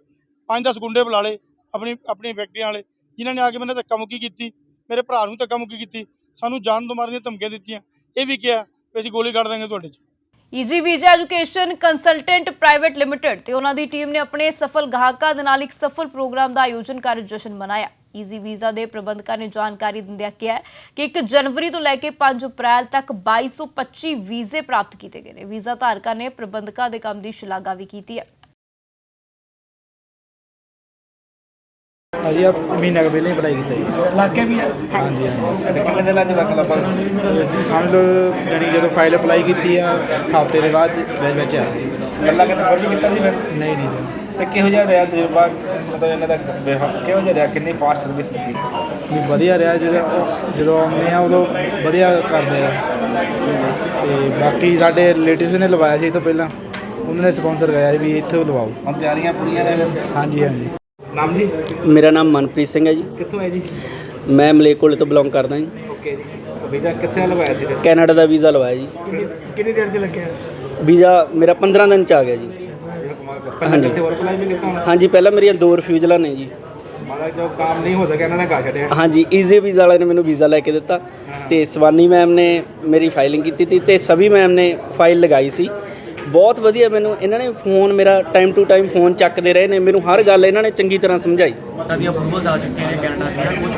ਪੰਜ ਦਸ ਗੁੰਡੇ ਬੁਲਾ ਲਏ ਆਪਣੀ ਆਪਣੀ ਫੈਕਟਰੀਆਂ ਵਾਲੇ, ਜਿਨ੍ਹਾਂ ਨੇ ਆ ਕੇ ਮੇਰੇ ਧੱਕਾ ਮੁੱਕੀ ਕੀਤੀ, ਮੇਰੇ ਭਰਾ ਨੂੰ ਧੱਕਾ ਮੁੱਕੀ ਕੀਤੀ, ਸਾਨੂੰ ਜਾਨ ਤੋਂ ਮਾਰਨ ਦੀਆਂ ਧਮਕੀਆਂ ਦਿੱਤੀਆਂ। ਇਹ ਵੀ ਕਿਹਾ ਵੀ ਅਸੀਂ ਗੋਲੀ ਕੱਢ ਦਾਂਗੇ ਤੁਹਾਡੇ 'ਚ। Easy visa education consultant private limited ਤੇ ਉਹਨਾਂ ਦੀ ਟੀਮ ਨੇ ਆਪਣੇ ਸਫਲ ਗਾਹਕਾਂ ਦੇ ਨਾਲ ਇੱਕ ਸਫਲ ਪ੍ਰੋਗਰਾਮ ਦਾ ਆਯੋਜਨ ਕਰ ਜਸ਼ਨ ਮਨਾਇਆ। ਈਜ਼ੀ ਵੀਜ਼ਾ ਦੇ ਪ੍ਰਬੰਧਕਾਂ ਨੇ ਜਾਣਕਾਰੀ ਦਿੰਦਿਆਂ ਕਿਹਾ ਹੈ ਕਿ 1 ਜਨਵਰੀ ਤੋਂ ਲੈ ਕੇ 5 ਅਪ੍ਰੈਲ ਤੱਕ 2225 ਵੀਜ਼ੇ ਪ੍ਰਾਪਤ ਕੀਤੇ ਗਏ ਨੇ। ਵੀਜ਼ਾ ਧਾਰਕਾਂ ਨੇ ਪ੍ਰਬੰਧਕਾਂ ਦੇ ਕੰਮ ਦੀ ਸ਼ਲਾਘਾ ਵੀ ਕੀਤੀ ਹੈ। ਅਜੀ ਆ ਮਹੀਨਾ ਕੁ ਪਹਿਲਾਂ ਹੀ ਅਪਲਾਈ ਕੀਤਾ ਜੀ। ਲੱਗੇ ਵੀ ਆ ਹਾਂਜੀ ਹਾਂਜੀ। ਤੇ ਕਿੰਨੇ ਦਿਨਾਂ ਚ ਲੱਗ ਲੱਗਾ ਸਮਝ ਲਓ ਜਾਣੀ ਜਦੋਂ ਫਾਈਲ ਅਪਲਾਈ ਕੀਤੀ ਆ ਹਫ਼ਤੇ ਦੇ ਬਾਅਦ ਵਿੱਚ ਵਿੱਚ ਆ ਗਈ। ਗੱਲਾਂ ਕਿਤੇ ਵਰਜੀ ਕੀਤਾ ਸੀ ਫਿਰ? ਨਹੀਂ ਨਹੀਂ ਸਰ ਤੇ ਕਿਹੋ ਜਿਹਾ ਰਿਹਾ ਤਜਰਬਾ? ਮਤਲਬ ਇਹਨਾਂ ਦਾ ਵਿਵਹਾਰ ਕਿਹੋ ਜਿਹਾ ਰਿਹਾ? ਕਿੰਨੀ ਫਾਸਟ ਸਰਵਿਸ ਦਿੱਤੀ? ਨਹੀਂ ਵਧੀਆ ਰਿਹਾ ਜਿਹੜਾ ਉਹ- ਜਦੋਂ ਆਉਂਦੇ ਆ ਉਦੋਂ ਵਧੀਆ ਕਰਦੇ ਆ। ਤੇ ਬਾਕੀ ਸਾਡੇ ਰਿਲੇਟਿਵਸ ਨੇ ਲਵਾਇਆ ਸੀ ਇਹ ਤੋਂ ਪਹਿਲਾਂ। ਉਹਨਾਂ ਨੇ ਸਪਾਂਸਰ ਕਰਿਆ ਸੀ ਵੀ ਇੱਥੇ ਲਵਾਓ। ਹੁਣ ਤਿਆਰੀਆਂ ਪੂਰੀਆਂ ਨੇ ਹਾਂਜੀ ਹਾਂਜੀ। ਨਾਮ ਜੀ? ਮੇਰਾ ਨਾਮ ਮਨਪ੍ਰੀਤ ਸਿੰਘ ਹੈ ਜੀ। ਕਿੱਥੋਂ ਹੈ ਜੀ? ਮੈਂ ਮਲੇਕੋਲੇ ਤੋਂ ਬਿਲੋਂਗ ਕਰਦਾ ਜੀ। ਓਕੇ ਜੀ। ਵੀਜ਼ਾ ਕਿੱਥੇ ਲਵਾਇਆ ਸੀ ਕੈਨੇਡਾ ਦਾ ਵੀਜ਼ਾ ਲਵਾਇਆ ਜੀ। ਕਿੰਨੀ ਕਿੰਨੀ ਦੇਰ ਚ ਲੱਗਿਆ? ਵੀਜ਼ਾ ਮੇਰਾ 15 ਦਿਨ ਚ ਆ ਗਿਆ ਜੀ। ਹੋਣਾ? ਹਾਂਜੀ ਪਹਿਲਾਂ ਮੇਰੀਆਂ ਦੋ ਰਿਫਿਊਜ਼ਲਾਂ ਨੇ ਜੀ। ਜੋ ਕੰਮ ਨਹੀਂ ਹੋ ਸਕਿਆ ਇਹਨਾਂ ਨੇ ਗਾ ਛੱਡਿਆ। ਹਾਂਜੀ ਈਜ਼ੀ ਵੀਜ਼ਾ ਵਾਲੇ ਨੇ ਮੈਨੂੰ ਵੀਜ਼ਾ ਲੈ ਕੇ ਦਿੱਤਾ ਤੇ ਸਵਾਨੀ ਮੈਮ ਨੇ ਮੇਰੀ ਫਾਈਲਿੰਗ ਕੀਤੀ ਤੀ ਤੇ ਸਭੀ ਮੈਮ ਨੇ ਫਾਈਲ ਲਗਾਈ ਸੀ। ਬਹੁਤ ਵਧੀਆ ਮੈਨੂੰ ਇਹਨਾਂ ਨੇ ਫੋਨ ਮੇਰਾ ਟਾਈਮ ਟੂ ਟਾਈਮ ਫੋਨ ਚੱਕਦੇ ਰਹੇ ਨੇ ਮੈਨੂੰ ਹਰ ਗੱਲ ਇਹਨਾਂ ਨੇ ਚੰਗੀ ਤਰ੍ਹਾਂ ਸਮਝਾਈ। ਸਾਡੀਆਂ ਅਪਰੂਵਲਸ ਆ ਚੁੱਕੀਆਂ ਨੇ ਕੈਨੇਡਾ ਦੀਆਂ ਕੁਝ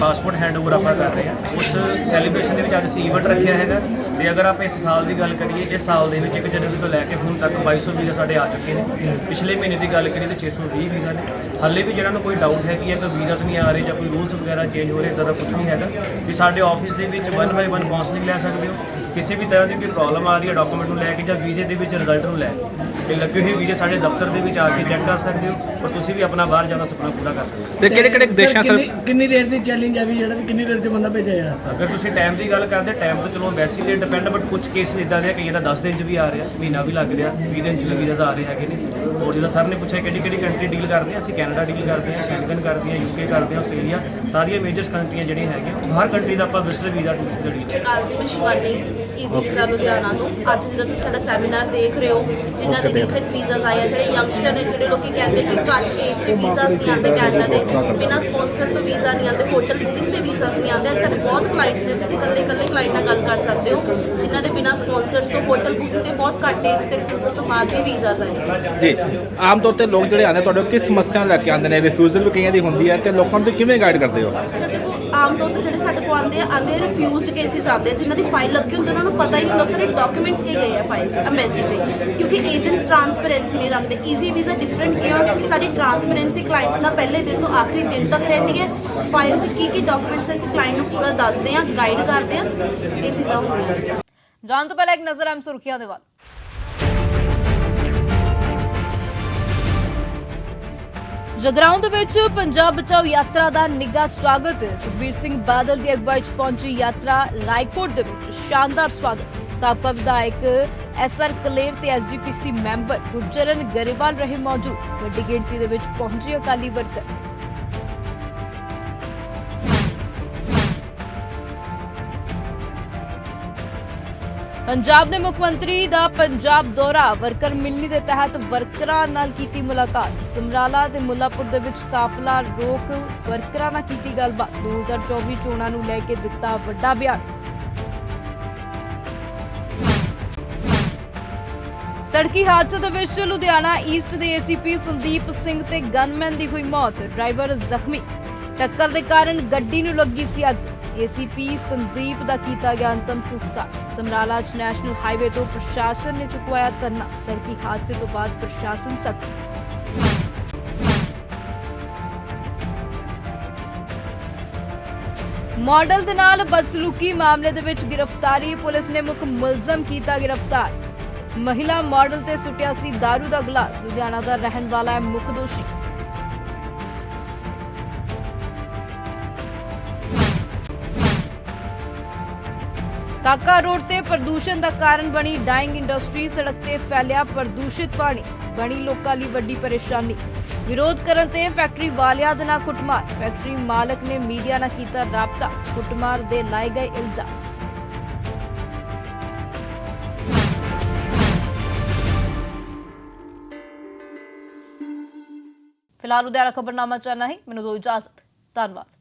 ਪਾਸਪੋਰਟ ਹੈਂਡਓਵਰ ਆਪਾਂ ਕਰ ਰਹੇ ਹਾਂ। ਉਸ ਸੈਲੀਬ੍ਰੇਸ਼ਨ ਦੇ ਵਿੱਚ ਅੱਜ ਅਸੀਂ ਈਵੈਂਟ ਰੱਖਿਆ ਹੈਗਾ। ਤੇ ਅਗਰ ਆਪਾਂ ਇਸ ਸਾਲ ਦੀ ਗੱਲ ਕਰੀਏ, ਇਸ ਸਾਲ ਦੇ ਵਿੱਚ 1 ਜਨਵਰੀ ਤੋਂ ਲੈ ਕੇ ਹੁਣ ਤੱਕ 2200 ਵੀਜ਼ਾ ਸਾਡੇ ਆ ਚੁੱਕੇ ਨੇ। ਪਿਛਲੇ ਮਹੀਨੇ ਦੀ ਗੱਲ ਕਰੀਏ ਤਾਂ 620 ਵੀਜ਼ਾ ਨੇ। ਹਾਲੇ ਵੀ ਜਿਹਨਾਂ ਨੂੰ ਕੋਈ ਡਾਊਟ ਹੈਗੀ ਹੈ ਕਿ ਵੀਜ਼ਾਸ ਨਹੀਂ ਆ ਰਹੇ ਜਾਂ ਕੋਈ ਰੂਲਸ ਵਗੈਰਾ ਚੇਂਜ ਹੋ ਰਹੇ ਇਦਾਂ ਦਾ ਕੁਝ ਨਹੀਂ ਹੈਗਾ। ਵੀ ਸਾਡੇ ਆਫਿਸ ਦੇ ਵਿੱਚ ਵਨ ਬਾਈ ਵਨ ਕਾਉਂਸਲਿੰਗ ਲੈ ਸਕਦੇ ਹੋ ਕਿਸੇ ਵੀ ਤਰ੍ਹਾਂ ਦੀ ਕੋਈ ਪ੍ਰੋਬਲਮ ਆ ਰਹੀ ਹੈ ਡਾਕੂਮੈਂਟ ਨੂੰ ਲੈ ਕੇ ਜਾਂ ਵੀਜ਼ੇ ਦੇ ਵਿੱਚ ਰਿਜ਼ਲਟ ਨੂੰ ਲੈ ਕੇ ਤੇ ਲੱਗੇ ਹੋਏ ਵੀਜ਼ੇ ਸਾਡੇ ਦਫ਼ਤਰ ਦੇ ਵਿੱਚ ਆ ਕੇ ਚੈੱਕ ਕਰ ਸਕਦੇ ਹੋ ਔਰ ਤੁਸੀਂ ਵੀ ਆਪਣਾ ਬਾਹਰ ਜਾਣ ਦਾ ਸੁਪਨਾ ਪੂਰਾ ਕਰ ਸਕਦੇ ਹੋ। ਤੇ ਕਿਹੜੇ ਕਿਹੜੇ ਦੇਸ਼ਾਂ ਸਰ? ਕਿੰਨੀ ਦੇਰ ਦੀ ਚੈਲੰਜ ਆ ਵੀ ਜਿਹੜਾ ਵੀ ਕਿੰਨੀ ਦੇਰ 'ਚ ਬੰਦਾ ਭੇਜਿਆ ਜਾ ਅਗਰ ਤੁਸੀਂ ਟਾਈਮ ਦੀ ਗੱਲ ਕਰਦੇ ਟਾਈਮ ਤਾਂ ਚਲੋ ਵੈਸੇ ਤੇ ਡਿਪੈਂਡ ਬਟ ਕੁਝ ਕੇਸ ਇਦਾਂ ਦੇ ਆ ਕਈਆਂ ਦਾ 10 ਦਿਨ 'ਚ ਵੀ ਆ ਰਿਹਾ ਮਹੀਨਾ ਵੀ ਲੱਗ ਰਿਹਾ 20 ਦਿਨ 'ਚ ਵੀ ਵੀਜ਼ਾ ਆ ਰਹੇ ਹੈਗੇ ਨੇ। ਔਰ ਜਿਹਦਾ ਸਰ ਨੇ ਪੁੱਛਿਆ ਕਿਹੜੀ ਕਿਹੜੀ ਕੰਟਰੀ ਡੀਲ ਕਰਦੇ ਆ, ਅਸੀਂ ਕੈਨੇਡਾ ਡੀਲ ਕਰਦੇ ਆ, ਸ਼ੈਂਗਨ ਕਰਦੇ ਆ ਯੂਕੇ ਕਰਦੇ ਆ, ਆਸਟ੍ਰੇਲੀਆ, ਸਾਰੀਆਂ ਮੇਜਰ ਕੰਟਰੀਆਂ ਜਿਹੜੀਆਂ ਹੈਗੀਆਂ, ਹਰ ਕੰਟਰੀ ਦਾ ਆਪਾਂ ਵਿਜ਼ਟਰ ਵੀਜ਼ਾ ਟੂਰਿਸਟ ਦਾ ਡੀਲ ਸ਼ਿਕਾਲ ਜੀ ਮੈਂ ਸ਼ਿਵਾਨੀ ਈਜ਼ੀ ਵੀਜ਼ਾ ਲੁਧਿਆਣਾ ਤੋਂ। ਅੱਜ ਜਦੋਂ ਤੁਸੀਂ ਸਾਡਾ ਸੈਮੀਨਾਰ ਦੇਖ ਰਹੇ ਹੋ ਜਿਨ੍ਹਾਂ ਦੇ ਰੀਸੈਂਟ ਵੀਜ਼ਾਸ ਆਏ ਆ ਜਿਹੜੇ ਯੰਗਸਟਰ ਨੇ ਜਿਹੜੇ ਲੋਕੀ ਕਹਿੰਦੇ ਕਿ ਘੱਟ ਏਜ 'ਚ ਵੀਜ਼ਾਸ ਨਹੀਂ ਆਉਂਦੇ ਕੈਨੇਡਾ ਦੇ ਬਿਨਾਂ ਸਪਾਂਸਰ ਤੋਂ ਵੀਜ਼ਾ ਨਹੀਂ ਆਉਂਦੇ ਹੋਟਲ ਬੁਕਿੰਗ ਤੇ ਵੀਜ਼ਾਸ ਨਹੀਂ ਆਉਂਦੇ। ਸਾਡੇ ਬਹੁਤ ਕਲਾਇੰਟਸ ਨੇ ਤੁਸੀਂ ਇਕੱਲੇ ਇਕੱਲੇ ਕਲਾਇੰਟ ਨਾਲ ਗੱਲ ਕਰ ਸਕਦੇ ਹੋ ਜਿਨ੍ਹਾਂ ਦੇ ਬਿਨਾਂ ਸਪਾਂਸਰਸ ਤੋਂ ਹੋਟਲ ਬੁਕਿੰਗ ਤੇ ਬਹੁਤ ਘੱਟ ਏਜ ਤੇ ਰਿਫਿਊਜ਼ਲ ਤੋਂ ਬਾਅਦ ਵੀ ਵੀਜ਼ਾਸ ਆਏ। ਜੀ ਆਮ ਤੌਰ ਤੇ ਲੋਕ ਜਿਹੜੇ ਆਉਂਦੇ ਤੁਹਾਡੇ ਕੋਲ ਕਿਸ ਸਮੱਸਿਆ ਲੈ ਕੇ ਆਉਂਦੇ ਨੇ? ਰਿਫਿਊਜ਼ਲ ਵੀ ਕਈਆਂ ਦੀ ਹੁੰਦੀ ਹੈ ਤੇ ਲੋਕਾਂ ਨੂੰ ਕਿਵੇਂ ਗਾਈਡ ਕਰਦੇ ਹੋ? ਸਾਡੇ ਕੋਲ ਆਮ ਤੌਰ ਤੇ ਜਿਹੜੇ ਸਾਡੇ ਕੋਲ ਆਉਂਦੇ ਆ ਆਉਂਦੇ ਰਿਫਿਊਜ਼ਡ ਕੇਸਿਸ ਆਉਂਦੇ ਜਿਨ੍ਹਾਂ ਦੀ ਫਾਈਲ ਲੱਗੀ ਹੁੰਦੀ ਉਹਨਾਂ ਨੂੰ ਪਤਾ ਹੀ ਨਹੀਂ ਹੁੰਦਾ ਸਾਡੇ ਡਾਕੂਮੈਂਟਸ ਕੀ ਗਏ ਆ ਫਾਈਲ 'ਚ ਐਮਬੈਸੀ 'ਚ। ਕਿਉਂਕਿ ਏਜੰਟਸ ਟ੍ਰਾਂਸਪੇਰੈਂਸੀ ਨਹੀਂ ਰੱਖਦੇ। ਈਜ਼ੀ ਵੀਜ਼ਾ ਡਿਫਰੈਂਟ ਕਿਉਂ ਹੈ ਕਿ ਸਾਡੀ ਟ੍ਰਾਂਸਪੇਰੈਂਸੀ ਕਲਾਇੰਟਸ ਨਾਲ ਪਹਿਲੇ ਦਿਨ ਤੋਂ ਆਖਰੀ ਦਿਨ ਤੱਕ ਰਹਿੰਦੀ ਹੈ। ਫਾਈਲ 'ਚ ਕੀ ਕੀ ਡਾਕੂਮੈਂਟਸ ਅਸੀਂ ਕਲਾਇੰਟ ਨੂੰ ਪੂਰਾ ਦੱਸਦੇ ਆ ਗਾਈਡ ਕਰਦੇ ਆ ਇਹ ਚੀਜ਼ਾਂ ਹੁੰਦੀਆਂ ਜਾਣ ਤੋਂ ਪਹਿਲਾਂ ਇੱਕ ਨਜ਼ਰ ਆਮ ਸੁਰਖੀਆਂ ਦੇ ਵੱਲ। ਜਗਰਾਉਂ ਦੇ ਵਿੱਚ ਪੰਜਾਬ ਬਚਾਓ ਯਾਤਰਾ ਦਾ ਨਿੱਘਾ ਸਵਾਗਤ। ਸੁਖਬੀਰ ਸਿੰਘ ਬਾਦਲ ਦੀ ਅਗਵਾਈ 'ਚ ਪਹੁੰਚੀ ਯਾਤਰਾ ਰਾਏਕੋਟ ਦੇ ਵਿੱਚ। ਸ਼ਾਨਦਾਰ ਸਵਾਗਤ। ਸਾਬਕਾ ਵਿਧਾਇਕ ਐਸਆਰ ਕਲੇਰ ਤੇ ਐਸਜੀਪੀਸੀ ਮੈਂਬਰ ਗੁਰਚਰਨ ਗਰੇਵਾਲ ਰਹੇ ਮੌਜੂਦ। ਵੱਡੀ ਗਿਣਤੀ ਦੇ ਵਿੱਚ ਪਹੁੰਚੇ ਅਕਾਲੀ ਵਰਕਰ। ਪੰਜਾਬ ਦੇ ਮੁੱਖ ਮੰਤਰੀ ਦਾ ਪੰਜਾਬ ਦੌਰਾ ਵਰਕਰ ਮਿਲਣੀ ਦੇ ਤਹਿਤ ਵਰਕਰਾਂ ਨਾਲ ਕੀਤੀ ਮੁਲਾਕਾਤ। ਸਮਰਾਲਾ ਤੇ ਮੁੱਲਾਪੁਰ ਦੇ ਵਿੱਚ ਕਾਫਲਾ ਰੋਕ ਵਰਕਰਾਂ ਨਾਲ ਕੀਤੀ ਗੱਲਬਾਤ। 2024 ਚੋਣਾਂ ਨੂੰ ਲੈ ਕੇ ਦਿੱਤਾ ਵੱਡਾ ਬਿਆਨ। ਸੜਕੀ ਹਾਦਸੇ ਦੇ ਵਿੱਚ ਲੁਧਿਆਣਾ ਈਸਟ ਦੇ ਏਸੀਪੀ ਸੰਦੀਪ ਸਿੰਘ ਤੇ ਗਨਮੈਨ ਦੀ ਹੋਈ ਮੌਤ। ਡਰਾਈਵਰ ਜ਼ਖਮੀ। ਟੱਕਰ ਦੇ ਕਾਰਨ ਗੱਡੀ ਨੂੰ ਲੱਗੀ ਸੀ ਅੱਗ। ਏਸੀਪੀ ਸੰਦੀਪ ਦਾ ਕੀਤਾ ਗਿਆ ਅੰਤਮ ਸੰਸਕਾਰ। ਸਮਰਾਲਾ 'ਚ ਨੈਸ਼ਨਲ ਹਾਈਵੇ ਤੋਂ ਪ੍ਰਸ਼ਾਸਨ ਨੇ ਚੁਕਵਾਇਆ ਧਰਨਾ। ਸੜਕੀ ਹਾਦਸੇ ਤੋਂ ਬਾਅਦ ਪ੍ਰਸ਼ਾਸਨ ਸਖਤ। ਮਾਡਲ ਦੇ ਨਾਲ ਬਦਸਲੂਕੀ ਮਾਮਲੇ ਦੇ ਵਿੱਚ ਗ੍ਰਿਫਤਾਰੀ। ਪੁਲਿਸ ਨੇ ਮੁੱਖ ਮੁਲਜ਼ਮ ਕੀਤਾ ਗ੍ਰਿਫਤਾਰ। ਮਹਿਲਾ ਮਾਡਲ ਤੇ ਸੁੱਟਿਆ ਸੀ दारू ਦਾ ਗਲਾਸ। ਲੁਧਿਆਣਾ ਦਾ ਰਹਿਣ ਵਾਲਾ ਹੈ ਮੁੱਖ ਦੋਸ਼ੀ। ਕਾਕਾ ਰੋਡ ਤੇ ਪ੍ਰਦੂਸ਼ਣ ਦਾ ਕਾਰਨ ਬਣੀ ਡਾਈਂਗ ਇੰਡਸਟਰੀ, ਸੜਕ ਤੇ ਫੈਲਿਆ ਪ੍ਰਦੂਸ਼ਿਤ ਪਾਣੀ। ਬਣੀ ਲੋਕਾਂ ਲਈ ਵੱਡੀ ਪਰੇਸ਼ਾਨੀ। ਵਿਰੋਧ ਕਰਨ ਤੇ ਫੈਕਟਰੀ ਵਾਲਿਆਂ ਦੇ ਨਾਲ ਕੁੱਟਮਾਰ। ਫੈਕਟਰੀ ਮਾਲਕ ਨੇ ਮੀਡੀਆ ਨਾਲ ਕੀਤਾ ਰਾਬਤਾ। ਕੁੱਟਮਾਰ ਦੇ ਲਾਏ ਗਏ ਇਲਜ਼ਾਮ। ਫਿਲਹਾਲ ਉਦਿਆਰਾ ਖਬਰਨਾਮਾ ਚਾਹਨਾ ਹੀ। ਮੈਨੂੰ ਦੋ ਇਜਾਜ਼ਤ। ਧੰਨਵਾਦ।